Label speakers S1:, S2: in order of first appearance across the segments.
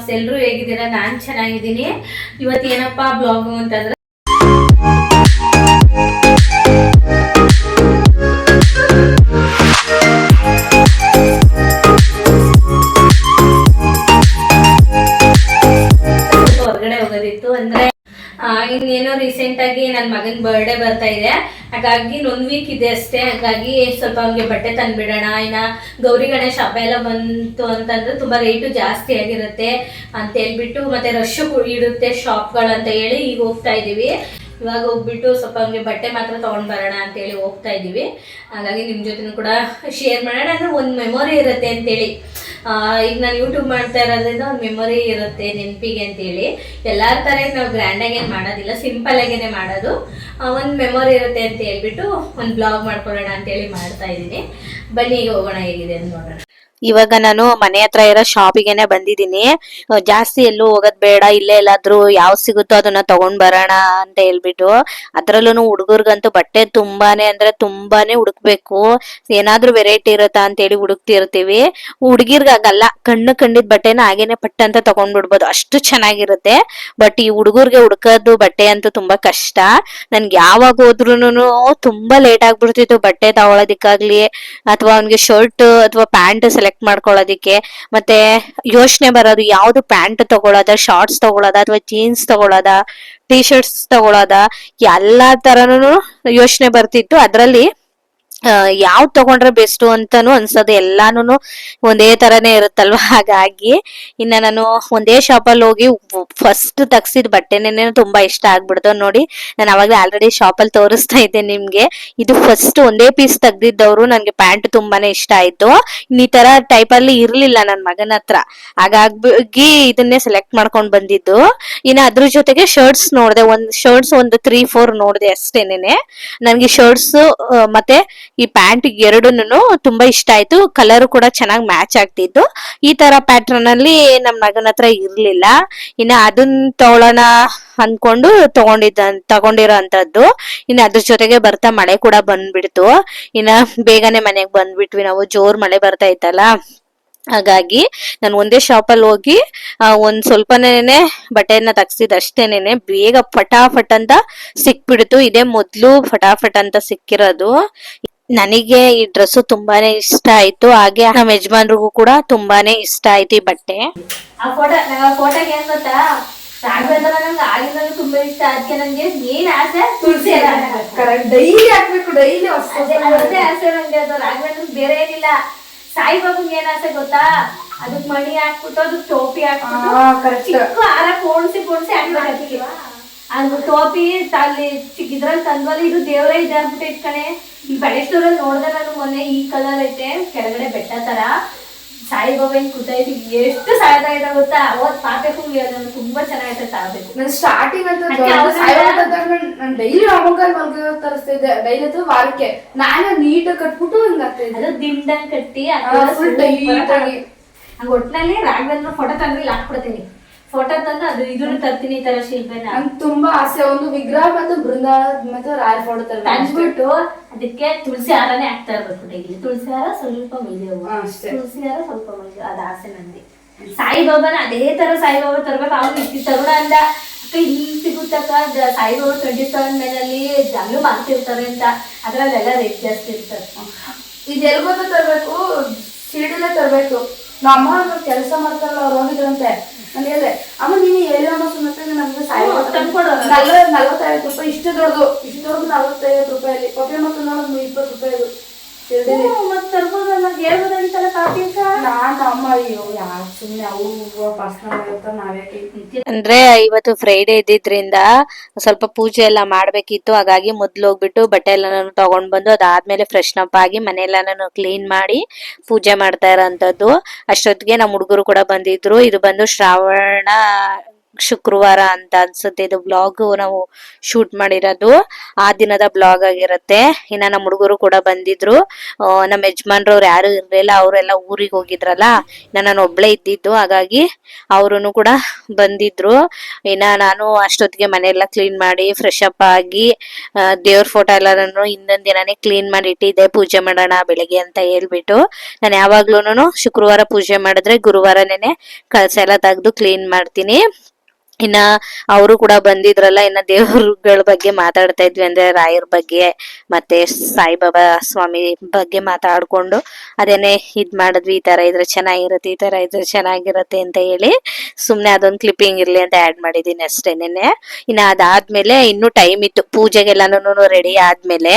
S1: To ಎಲ್ಲರೂ ಹೇಗಿದ್ದೀರಾ? ನಾನು ಚೆನ್ನಾಗಿದ್ದೀನಿ. ಇವತ್ತು ಏನಪ್ಪಾ ಬ್ಲಾಗ್ ಅಂತಂದ್ರೆ ಇನ್ನೇನೋ ರೀಸೆಂಟ್ ಆಗಿ ನನ್ನ ಮಗನ ಬರ್ಡೇ ಬರ್ತಾ ಇದೆ. ಹಾಗಾಗಿ ಒಂದು ವೀಕ್ ಇದೆ ಅಷ್ಟೇ. ಹಾಗಾಗಿ ಸ್ವಲ್ಪ ಅವ್ನಿಗೆ ಬಟ್ಟೆ ತಂದ್ಬಿಡೋಣ. ಇನ್ನ ಗೌರಿ ಗಣೇಶ ಹಬ್ಬ ಎಲ್ಲ ಬಂತು ಅಂತಂದ್ರೆ ತುಂಬಾ ರೇಟು ಜಾಸ್ತಿ ಆಗಿರುತ್ತೆ ಅಂತ ಹೇಳ್ಬಿಟ್ಟು ಮತ್ತೆ ರಶ್ ಇರುತ್ತೆ ಶಾಪ್ಗಳು ಅಂತ ಹೇಳಿ ಈಗ ಹೋಗ್ತಾ ಇದೀವಿ. ಇವಾಗ ಹೋಗ್ಬಿಟ್ಟು ಸ್ವಲ್ಪ ಅವ್ನಿಗೆ ಬಟ್ಟೆ ಮಾತ್ರ ತಗೊಂಡ್ ಬರೋಣ ಅಂತ ಹೇಳಿ ಹೋಗ್ತಾ ಇದೀವಿ. ಹಾಗಾಗಿ ನಿಮ್ ಜೊತೆ ಕೂಡ ಶೇರ್ ಮಾಡೋಣ. ಅಂದ್ರೆ ಒಂದು ಮೆಮೊರಿ ಇರುತ್ತೆ ಅಂತೇಳಿ ಹೇಳಿ. ಈಗ ನಾನು ಯೂಟ್ಯೂಬ್ ಮಾಡ್ತಾ ಇರೋದ್ರಿಂದ ಒಂದು ಮೆಮೊರಿ ಇರುತ್ತೆ ನೆನಪಿಗೆ ಅಂತೇಳಿ ಎಲ್ಲಾರ ತರ ನಾವು ಗ್ರ್ಯಾಂಡಾಗೇನು ಮಾಡೋದಿಲ್ಲ ಸಿಂಪಲ್ ಆಗೇನೆ ಮಾಡೋದು. ಒಂದು ಮೆಮೊರಿ ಇರುತ್ತೆ ಅಂತ ಹೇಳ್ಬಿಟ್ಟು ಒಂದು ಬ್ಲಾಗ್ ಮಾಡ್ಕೊಳ್ಳೋಣ ಅಂತ ಹೇಳಿ ಮಾಡ್ತಾ ಇದ್ದೀನಿ ಬನ್ನಿ ಈಗ ಹೋಗೋಣ ಹೇಗಿದೆ ಅಂತ ನೋಡೋಣ.
S2: ಇವಾಗ ನಾನು ಮನೆ ಹತ್ರ ಇರೋ ಶಾಪಿಗೆನೆ ಬಂದಿದ್ದೀನಿ. ಜಾಸ್ತಿ ಎಲ್ಲೂ ಹೋಗೋದ್ ಬೇಡ, ಇಲ್ಲೇ ಎಲ್ಲಾದ್ರೂ ಯಾವ ಸಿಗುತ್ತೋ ಅದನ್ನ ತಗೊಂಡ್ ಬರೋಣ ಅಂತ ಹೇಳ್ಬಿಟ್ಟು. ಅದ್ರಲ್ಲೂ ಹುಡುಗರ್ಗಂತೂ ಬಟ್ಟೆ ತುಂಬಾನೇ ಅಂದ್ರೆ ತುಂಬಾನೇ ಹುಡುಕ್ಬೇಕು. ಏನಾದ್ರೂ ವೆರೈಟಿ ಇರುತ್ತಾ ಅಂತ ಹೇಳಿ ಹುಡುಕ್ತಿರ್ತೀವಿ. ಹುಡುಗಿರ್ಗಾಗಲ್ಲ, ಕಣ್ಣು ಕಂಡಿದ್ ಬಟ್ಟೆನ ಹಾಗೇನೆ ಪಟ್ಟ ಅಂತ ತಗೊಂಡ್ ಬಿಡ್ಬೋದು. ಅಷ್ಟು ಚೆನ್ನಾಗಿರುತ್ತೆ. ಬಟ್ ಈ ಹುಡುಗರ್ಗೆ ಹುಡುಕೋದು ಬಟ್ಟೆ ಅಂತೂ ತುಂಬಾ ಕಷ್ಟ. ನನ್ಗೆ ಯಾವಾಗ ಹೋದ್ರೂನು ತುಂಬಾ ಲೇಟ್ ಆಗ್ಬಿಡ್ತಿತ್ತು ಬಟ್ಟೆ ತಗೊಳೋದಿಕ್ಕಾಗ್ಲಿ. ಅಥವಾ ಅವ್ನಿಗೆ ಶರ್ಟ್ ಅಥವಾ ಪ್ಯಾಂಟ್ ಸೆಲೆಕ್ಟ್ ಮಾಡ್ಕೊಳ್ಳೋದಿಕ್ಕೆ, ಮತ್ತೆ ಯೋಚನೆ ಬರೋದು ಯಾವ್ದು ಪ್ಯಾಂಟ್ ತಗೊಳ್ಳೋದ ಶಾರ್ಟ್ಸ್ ತಗೊಳ್ಳೋದ ಅಥವಾ ಜೀನ್ಸ್ ತಗೊಳ್ಳೋದ ಟಿ ಶರ್ಟ್ಸ್ ತಗೊಳ್ಳೋದ ಎಲ್ಲಾ ತರನು ಯೋಚನೆ ಬರ್ತಿತ್ತು. ಅದ್ರಲ್ಲಿ ಯಾವ್ ತಗೊಂಡ್ರೆ ಬೆಸ್ಟ್ ಅಂತಾನು ಅನ್ಸೋದು. ಎಲ್ಲಾನು ಒಂದೇ ತರನೇ ಇರುತ್ತಲ್ವಾ? ಹಾಗಾಗಿ ಇನ್ನ ನಾನು ಒಂದೇ ಶಾಪಲ್ಲಿ ಹೋಗಿ ಫಸ್ಟ್ ತಗ್ಸಿದ ಬಟ್ಟೆನೇ ತುಂಬಾ ಇಷ್ಟ ಆಗ್ಬಿಡ್ತು ನೋಡಿ, ನಾನು ಅವಾಗಲೇ ಆಲ್ರೆಡಿ ಶಾಪಲ್ಲಿ ತೋರಿಸ್ತಾ ಇದ್ದೆ ನಿಮ್ಗೆ. ಇದು ಫಸ್ಟ್ ಒಂದೇ ಪೀಸ್ ತೆಗ್ದಿದ್ದವ್ರು ನನ್ಗೆ ಪ್ಯಾಂಟ್ ತುಂಬಾನೇ ಇಷ್ಟ ಆಯ್ತು. ಈ ತರ ಟೈಪ್ ಅಲ್ಲಿ ಇರ್ಲಿಲ್ಲ ನನ್ ಮಗನ ಹತ್ರ. ಹಾಗಾಗಿ ಇದನ್ನೇ ಸೆಲೆಕ್ಟ್ ಮಾಡ್ಕೊಂಡ್ ಬಂದಿದ್ದು. ಇನ್ನ ಅದ್ರ ಜೊತೆಗೆ ಶರ್ಟ್ಸ್ ನೋಡ್ದೆ. ಒಂದ್ ಶರ್ಟ್ಸ್ ಒಂದು ತ್ರೀ ಫೋರ್ ನೋಡ್ದೆ ಅಷ್ಟೇನೆ ನನ್ಗೆ ಶರ್ಟ್ಸ್ ಮತ್ತೆ ಈ ಪ್ಯಾಂಟ್ ಎರಡೂನು ತುಂಬಾ ಇಷ್ಟ ಆಯ್ತು. ಕಲರ್ ಕೂಡ ಚೆನ್ನಾಗಿ ಮ್ಯಾಚ್ ಆಗ್ತಿತ್ತು. ಈ ತರ ಪ್ಯಾಟರ್ನ್ ಅಲ್ಲಿ ನಮ್ ಮಗನ ಹತ್ರ ಇರ್ಲಿಲ್ಲ. ಇನ್ನ ಅದನ್ ತಗೊಳ್ಳೋಣ ಅನ್ಕೊಂಡು ತಗೊಂಡಿದ್ದ, ತಗೊಂಡಿರೋ ಅಂತದ್ದು ಇನ್ನ ಅದ್ರ ಜೊತೆಗೆ ಬರ್ತಾ ಮಳೆ ಕೂಡ ಬಂದ್ಬಿಡ್ತು. ಇನ್ನ ಬೇಗನೆ ಮನೆಗ್ ಬಂದ್ಬಿಟ್ವಿ ನಾವು. ಜೋರ್ ಮಳೆ ಬರ್ತಾ ಇತ್ತಲ್ಲ. ಹಾಗಾಗಿ ನಾನು ಒಂದೇ ಶಾಪಲ್ಲಿ ಹೋಗಿ ಒಂದ್ ಸ್ವಲ್ಪನೇನೆ ಬಟ್ಟೆಯನ್ನ ತಗ್ಸಿದ್ ಅಷ್ಟೇನೆ ಬೇಗ ಫಟಾಫಟ್ ಅಂತ ಸಿಕ್ಬಿಡ್ತು. ಇದೇ ಮೊದ್ಲು ಫಟಾಫಟ್ ಅಂತ ಸಿಕ್ಕಿರೋದು. ನನಗೆ ಈ ಡ್ರೆಸ್ ತುಂಬಾನೇ ಇಷ್ಟ ಆಯ್ತು. ಹಾಗೆ ನಮ್ಮ ಯಜಮಾನ್ರಿಗೂ ಕೂಡ ತುಂಬಾನೇ ಇಷ್ಟ ಆಯ್ತು ಈ ಬಟ್ಟೆ.
S1: ಆ ಫೋಟೋ ಆ ಫೋಟೋಗೆ ಏನ್ ಗೊತ್ತಾ? ನಂಗೆ ಆಗಿಂದ ತುಂಬಾ ಇಷ್ಟ. ಅದಕ್ಕೆ ನಂಗೆ ಮೇನ್ ಆಸೆ? ತುಳಸಿ
S3: ಕರೆಕ್ಟ್ ಡೈಲಿ ಹಾಕ್ಬೇಕು ಡೈಲಿ
S1: ಅದೇ ಅದೊಂದೇ ಆಸೆ ನಂಗೆ ಅದು. ರಾಘವೇಂದ್ರ ಬೇರೆ ಏನಿಲ್ಲ. ಸಾಯಿಬಾಬಂಗೆ ಏನ್ ಆಸೆ ಗೊತ್ತಾ? ಅದಕ್ ಮಣಿ ಹಾಕ್ಬಿಟ್ಟು ಅದಕ್ ಟೋಪಿ ಹಾಕ್ಬಿಟ್ಟು. ಚಿಕ್ಕ ಹಾರ ಪೋಣಿಸಿ ಪೋಣಿಸಿ ಹಾಕಿ ಅದು ಟೋಪಿ ಅಲ್ಲಿ ಚಿಕ್ಕ ಇದ್ರಲ್ಲಿ ತಂದ್ವಲ್ಲ ಇದು ದೇವರೇ ಇದೆ ಅಂದ್ಬಿಟ್ಟು ಇಟ್ಕಣೆ ಈ ಬಡೇಶ್ವರ ನೋಡ್ದೆ ನಾನು ಮೊನ್ನೆ ಈ ಕಲರ್ ಐತೆ ಕೆಳಗಡೆ ಬೆಟ್ಟ ತರ. ಸಾಯಿಬಾಬಾ ಹಿಂಗ್ ಕೂತೈತಿ ಎಷ್ಟು ಸಾಯ್ತಾ ಇದೆ ಗೊತ್ತಾ? ಅವತ್ ಪಾಪೆ ಹೂವಿ ಅದನ್ನು ತುಂಬಾ ಚೆನ್ನಾಗೈತೆ ತಾಬೇಕು
S3: ನಾನು ಸ್ಟಾರ್ಟಿಂಗ್ ಅಂತ ನಾನು ಡೈಲಿ ಅಮ್ಮಗಲ್ ಮಲ್ಗ ತರಿಸ್ತಾ ಇದ್ದೆ. ಡೈಲಿ ಅಥವಾ ವಾರಕ್ಕೆ. ನಾನು ನೀಟ್ ಕಟ್ಬಿಟ್ಟು ಹಿಂಗ್
S1: ಅದು ದಿಂಡಂಗ್ ಕಟ್ಟಿ
S3: full tight ಆಗಿ.
S1: ಹಂಗ ಒಟ್ನಲ್ಲಿ ರಾಘವೇಂದ್ರ ಫೋಟೋ ತಂದ್ರೆ ಹಾಕ್ಬಿಡ್ತೀನಿ. ಫೋಟೋ ತಂದು ಅದು ಇದನ್ನು ತರ್ತೀನಿ ಈ ತರ ಶಿಲ್ಪನ.
S3: ನಂಗೆ ತುಂಬಾ ಆಸೆ ಒಂದು ವಿಗ್ರಹ ಮತ್ತು ಬೃಂದಾವನ ಮತ್ತು ರಾಯರ ಫೋಟೋ ತರ
S1: ತಂದ್ಬಿಟ್ಟು ಅದಕ್ಕೆ ತುಳಸಿ ಹಾರನೇ ಹಾಕ್ತಾ ಇರ್ಬೇಕು ಡೈಲಿ ತುಳಸಿ ಹಾರ ಸ್ವಲ್ಪ
S3: ಹಾ, ಅಷ್ಟೇ.
S1: ತುಳಸಿ ಹಾರ ಸ್ವಲ್ಪ ಮೈದೇವು ಅದು ಆಸೆ ನಂದಿ ಸಾಯಿಬಾಬಾನ ಅದೇ ತರ ಸಾಯಿಬಾಬಾ ತರ್ಬೇಕು. ಅವ್ನು ಇಷ್ಟು ತರುಣ ಅಂದ. ಅಕ್ಕ ಇಲ್ಲಿ ಸಿಗುತ್ತಕ್ಕ ಜ- ಸಾಯಿಬಾಬಾ ಟ್ವೆಂಟಿ ಸೆವೆನ್ ಮೇಲಲ್ಲಿ ಅಲ್ಲೂ ಮಾಡ್ತಿರ್ತಾರೆ ಅಂತ. ಅದರಲ್ಲೆಲ್ಲ ರೇಟ್ ಜಾಸ್ತಿ ಇರ್ತಾರೆ
S3: ಇದು ತರಬೇಕು? ಗೊತ್ತ ತರ್ಬೇಕು ಶಿರ್ಡಿಲೇ ತರ್ಬೇಕು. ನಮ್ಮ ಅಮ್ಮ ಕೆಲಸ ಮಾಡ್ತಾರಲ್ಲ ಅವ್ರು ಹೋಗಿದ್ರಂತೆ. ನಾನು ಹೇಳಿದೆ ಅಮ್ಮ ನೀನು ಹೇಳಿ ಅಮ್ಮ ಸುಮ್ಮನೆ ನಮ್ಗೆ ಸಾಯಿ
S1: ಹ್ಮ್, ತಂದ್ಕೊಡು.
S3: ನಲ್ವತ್ ನಲ್ವತ್ತೈವತ್ತು ರೂಪಾಯಿ ಇಷ್ಟು ದೊಡ್ಡದು ಇಷ್ಟು ದೊಡ್ಡದು ನಲ್ವತ್ತೈದು ರೂಪಾಯಲ್ಲಿ. ಪಪ್ಪೆ ಮಕ್ಕಳು ನೋಡೋದು ಇಪ್ಪತ್ತು ರೂಪಾಯಿ
S1: ಮತ್ತೆ ತರ್ಬೋದಲ್ಲ ಹೇಳ್ಬೋದಂತಲ್ಲ ಕಾಫಿ ಅಕ್ಕ
S3: ನಾನು ಅಮ್ಮ ಅಯ್ಯೋ ಯಾರು ಸುಮ್ಮನೆ ಅವು ಪರ್ಸನಲ್ ಆಗಿರ್ತಾವ ನಾವ್ಯಾಕೆ
S2: ಅಂದ್ರೆ ಇವತ್ತು ಫ್ರೈಡೆ ಇದ್ದಿದ್ರಿಂದ ಸ್ವಲ್ಪ ಪೂಜೆ ಎಲ್ಲ ಮಾಡ್ಬೇಕಿತ್ತು ಹಾಗಾಗಿ ಮೊದ್ಲು ಹೋಗ್ಬಿಟ್ಟು ಬಟ್ಟೆ ಎಲ್ಲ ತಗೊಂಡ್ ಬಂದು ಅದಾದ್ಮೇಲೆ ಫ್ರೆಶ್ ಅಪ್ ಆಗಿ ಮನೆಯೆಲ್ಲ ಕ್ಲೀನ್ ಮಾಡಿ ಪೂಜೆ ಮಾಡ್ತಾ ಇರೋಂಥದ್ದು. ಅಷ್ಟೊತ್ತಿಗೆ ನಮ್ಮ ಹುಡುಗರು ಕೂಡ ಬಂದಿದ್ರು. ಇದು ಬಂದು ಶ್ರಾವಣ ಶುಕ್ರವಾರ ಅಂತ ಅನ್ಸುತ್ತೆ. ಇದು ಬ್ಲಾಗ್ ನಾವು ಶೂಟ್ ಮಾಡಿರೋದು. ಆ ದಿನದ ಬ್ಲಾಗ್ ಆಗಿರುತ್ತೆ. ಇನ್ನ ನಮ್ಮ ಹುಡುಗರು ಕೂಡ ಬಂದಿದ್ರು. ನಮ್ಮ ಯಜಮಾನ್ರವ್ರು ಯಾರು ಇರ್ಲಿಲ್ಲ, ಅವರೆಲ್ಲ ಊರಿಗೆ ಹೋಗಿದ್ರಲ್ಲ, ಇನ್ನ ನಾನು ಒಬ್ಳೆ ಇದ್ದಿದ್ದು, ಹಾಗಾಗಿ ಅವರು ಕೂಡ ಬಂದಿದ್ರು. ಇನ್ನ ನಾನು ಅಷ್ಟೊತ್ತಿಗೆ ಮನೆಯೆಲ್ಲ ಕ್ಲೀನ್ ಮಾಡಿ ಫ್ರೆಶ್ ಅಪ್ ಆಗಿ ದೇವ್ರ ಫೋಟೋ ಎಲ್ಲಾನು ಇನ್ನೊಂದ್ ದಿನಾನೇ ಕ್ಲೀನ್ ಮಾಡಿ ಇಟ್ಟಿದ್ದೆ. ಪೂಜೆ ಮಾಡೋಣ ಬೆಳಿಗ್ಗೆ ಅಂತ ಹೇಳ್ಬಿಟ್ಟು. ನಾನು ಯಾವಾಗ್ಲೂನು ಶುಕ್ರವಾರ ಪೂಜೆ ಮಾಡಿದ್ರೆ ಗುರುವಾರನೇನೆ ಕಳಸ ಎಲ್ಲ ತೆಗೆದು ಕ್ಲೀನ್ ಮಾಡ್ತೀನಿ. ಇನ್ನ ಅವರು ಕೂಡ ಬಂದಿದ್ರಲ್ಲ, ಇನ್ನ ದೇವರುಗಳ ಬಗ್ಗೆ ಮಾತಾಡ್ತಾ ಇದ್ವಿ ಅಂದ್ರೆ ರಾಯರ್ ಬಗ್ಗೆ ಮತ್ತೆ ಸಾಯಿಬಾಬಾ ಸ್ವಾಮಿ ಬಗ್ಗೆ ಮಾತಾಡ್ಕೊಂಡು ಅದೇನೆ ಇದ್ ಮಾಡಿದ್ವಿ, ಈ ತರ ಇದ್ರೆ ಚೆನ್ನಾಗಿರುತ್ತೆ, ಈ ತರ ಇದ್ರೆ ಚೆನ್ನಾಗಿರತ್ತೆ ಅಂತ ಹೇಳಿ ಸುಮ್ನೆ ಅದೊಂದು ಕ್ಲಿಪ್ಪಿಂಗ್ ಇರ್ಲಿ ಅಂತ ಆಡ್ ಮಾಡಿದೀನಿ ಅಷ್ಟೇ ನಿನ್ನೆ. ಇನ್ನ ಅದಾದ್ಮೇಲೆ ಇನ್ನು ಟೈಮ್ ಇತ್ತು ಪೂಜೆಗೆಲ್ಲಾನು ರೆಡಿ ಆದ್ಮೇಲೆ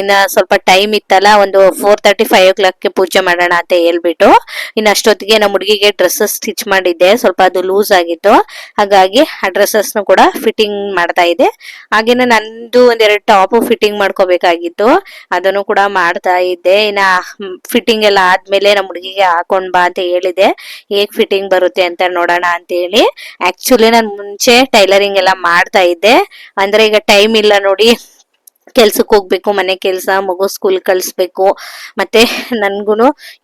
S2: ಇನ್ನ ಸ್ವಲ್ಪ ಟೈಮ್ ಇತ್ತಲ್ಲ, ಒಂದು four thirty five o'clock ಪೂಜೆ ಮಾಡೋಣ ಅಂತ ಹೇಳ್ಬಿಟ್ಟು, ಇನ್ನ ಅಷ್ಟೊತ್ತಿಗೆ ನಮ್ಮ ಹುಡುಗಿಗೆ ಡ್ರೆಸ್ಸಸ್ ಸ್ಟಿಚ್ ಮಾಡಿದ್ದೆ, ಸ್ವಲ್ಪ ಅದು ಲೂಸ್ ಆಗಿತ್ತು. ಹಾಗಾಗಿ ಆ ಕೂಡ ಫಿಟ್ಟಿಂಗ್ ಮಾಡ್ತಾ ಇದೆ. ಹಾಗೇನೆ ನಂದು ಒಂದೆರಡು ಟಾಪ್ ಫಿಟ್ಟಿಂಗ್ ಮಾಡ್ಕೋಬೇಕಾಗಿತ್ತು. ಅದನ್ನು ಕೂಡ ಮಾಡ್ತಾ ಇದ್ದೆ. ಇನ್ನ ಫಿಟ್ಟಿಂಗ್ ಎಲ್ಲ ಆದ್ಮೇಲೆ ನಮ್ಮ ಹುಡುಗಿಗೆ ಹಾಕೊಂಡ್ ಬಾ ಅಂತ ಹೇಳಿದೆ. ಹೇಗ್ ಫಿಟ್ಟಿಂಗ್ ಬರುತ್ತೆ ಅಂತ ನೋಡೋಣ ಅಂತ ಹೇಳಿ. ಆಕ್ಚುಲಿ ನಾನು ಮುಂಚೆ ಟೈಲರಿಂಗ್ ಎಲ್ಲ ಮಾಡ್ತಾ ಇದ್ದೆ. ಅಂದ್ರೆ ಈಗ ಟೈಮ್ ಇಲ್ಲ ನೋಡಿ ಕೆಲ್ಸಕ್ಕೆ ಹೋಗ್ಬೇಕು, ಮನೆ ಕೆಲಸ, ಮಗು ಸ್ಕೂಲ್ ಕಳಿಸ್ಬೇಕು. ಮತ್ತೆ ನನ್ಗೂ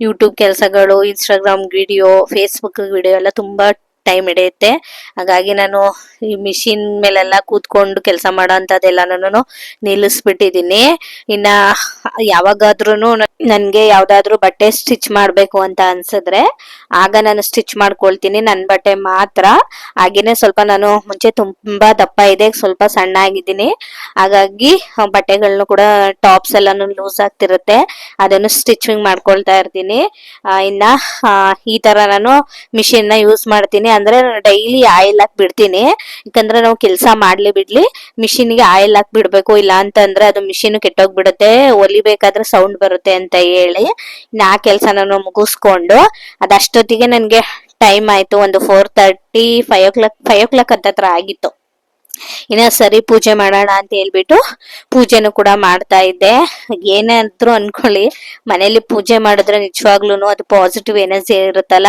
S2: ಯೂಟ್ಯೂಬ್ ಕೆಲಸಗಳು ಇನ್ಸ್ಟಾಗ್ರಾಮ್ ವಿಡಿಯೋ ಫೇಸ್ಬುಕ್ ವಿಡಿಯೋ ಎಲ್ಲ ತುಂಬಾ ಟೈಮ್ ಹಿಡಿಯುತ್ತೆ. ಹಾಗಾಗಿ ನಾನು ಈ ಮಿಷಿನ್ ಮೇಲೆಲ್ಲ ಕೂತ್ಕೊಂಡು ಕೆಲಸ ಮಾಡೋ ಅಂಥದ್ದೆಲ್ಲನೂ ನಿಲ್ಲಿಸ್ಬಿಟ್ಟಿದ್ದೀನಿ. ಇನ್ನ ಯಾವಾಗಾದ್ರೂ ನನ್ಗೆ ಯಾವ್ದಾದ್ರು ಬಟ್ಟೆ ಸ್ಟಿಚ್ ಮಾಡ್ಬೇಕು ಅಂತ ಅನ್ಸಿದ್ರೆ ಆಗ ನಾನು ಸ್ಟಿಚ್ ಮಾಡ್ಕೊಳ್ತೀನಿ. ನನ್ನ ಬಟ್ಟೆ ಮಾತ್ರ. ಹಾಗೇನೆ ಸ್ವಲ್ಪ ನಾನು ಮುಂಚೆ ತುಂಬಾ ದಪ್ಪ ಇದೆ, ಸ್ವಲ್ಪ ಸಣ್ಣ ಆಗಿದ್ದೀನಿ ಹಾಗಾಗಿ ಬಟ್ಟೆಗಳನ್ನು ಕೂಡ ಟಾಪ್ಸ್ ಎಲ್ಲಾನು ಲೂಸ್ ಆಗ್ತಿರುತ್ತೆ. ಅದನ್ನು ಸ್ಟಿಚಿಂಗ್ ಮಾಡ್ಕೊಳ್ತಾ ಇರ್ತೀನಿ. ಇನ್ನ ಈ ತರ ನಾನು ಮಿಷಿನ್ನ ಯೂಸ್ ಮಾಡ್ತೀನಿ. ಅಂದ್ರೆ ಡೈಲಿ ಆಯಿಲ್ ಹಾಕಿ ಬಿಡ್ತೀನಿ. ಯಾಕಂದ್ರೆ ನಾವು ಕೆಲಸ ಮಾಡ್ಲಿ ಬಿಡ್ಲಿ, ಮಿಷಿನ್ಗೆ ಆಯಿಲ್ ಹಾಕಿ ಬಿಡ್ಬೇಕು. ಇಲ್ಲ ಅಂತಂದ್ರೆ ಅದು ಮಿಷಿನ್ ಕೆಟ್ಟೋಗ್ಬಿಡುತ್ತೆ. ಹೊಲಿಬೇಕಾದ್ರೆ ಸೌಂಡ್ ಬರುತ್ತೆ ಅಂತ ಹೇಳಿ ನಾ ನಾನು ಮುಗಿಸ್ಕೊಂಡು ಅದಷ್ಟೊತ್ತಿಗೆ ನನಗೆ ಟೈಮ್ ಆಯ್ತು. ಒಂದು four thirty five o'clock five o'clock ಹತ್ತತ್ರ ಆಗಿತ್ತು. ಇನ್ನ ಸರಿ ಪೂಜೆ ಮಾಡೋಣ ಅಂತ ಹೇಳ್ಬಿಟ್ಟು ಪೂಜೆನೂ ಕೂಡ ಮಾಡ್ತಾ ಇದ್ದೆ. ಏನೇ ಏನಾದ್ರು ಅನ್ಕೊಳ್ಳಿ ಮನೇಲಿ ಪೂಜೆ ಮಾಡಿದ್ರೆ ನಿಜವಾಗ್ಲೂ ಅದು ಪಾಸಿಟಿವ್ ಎನರ್ಜಿ ಇರುತ್ತಲ್ಲ,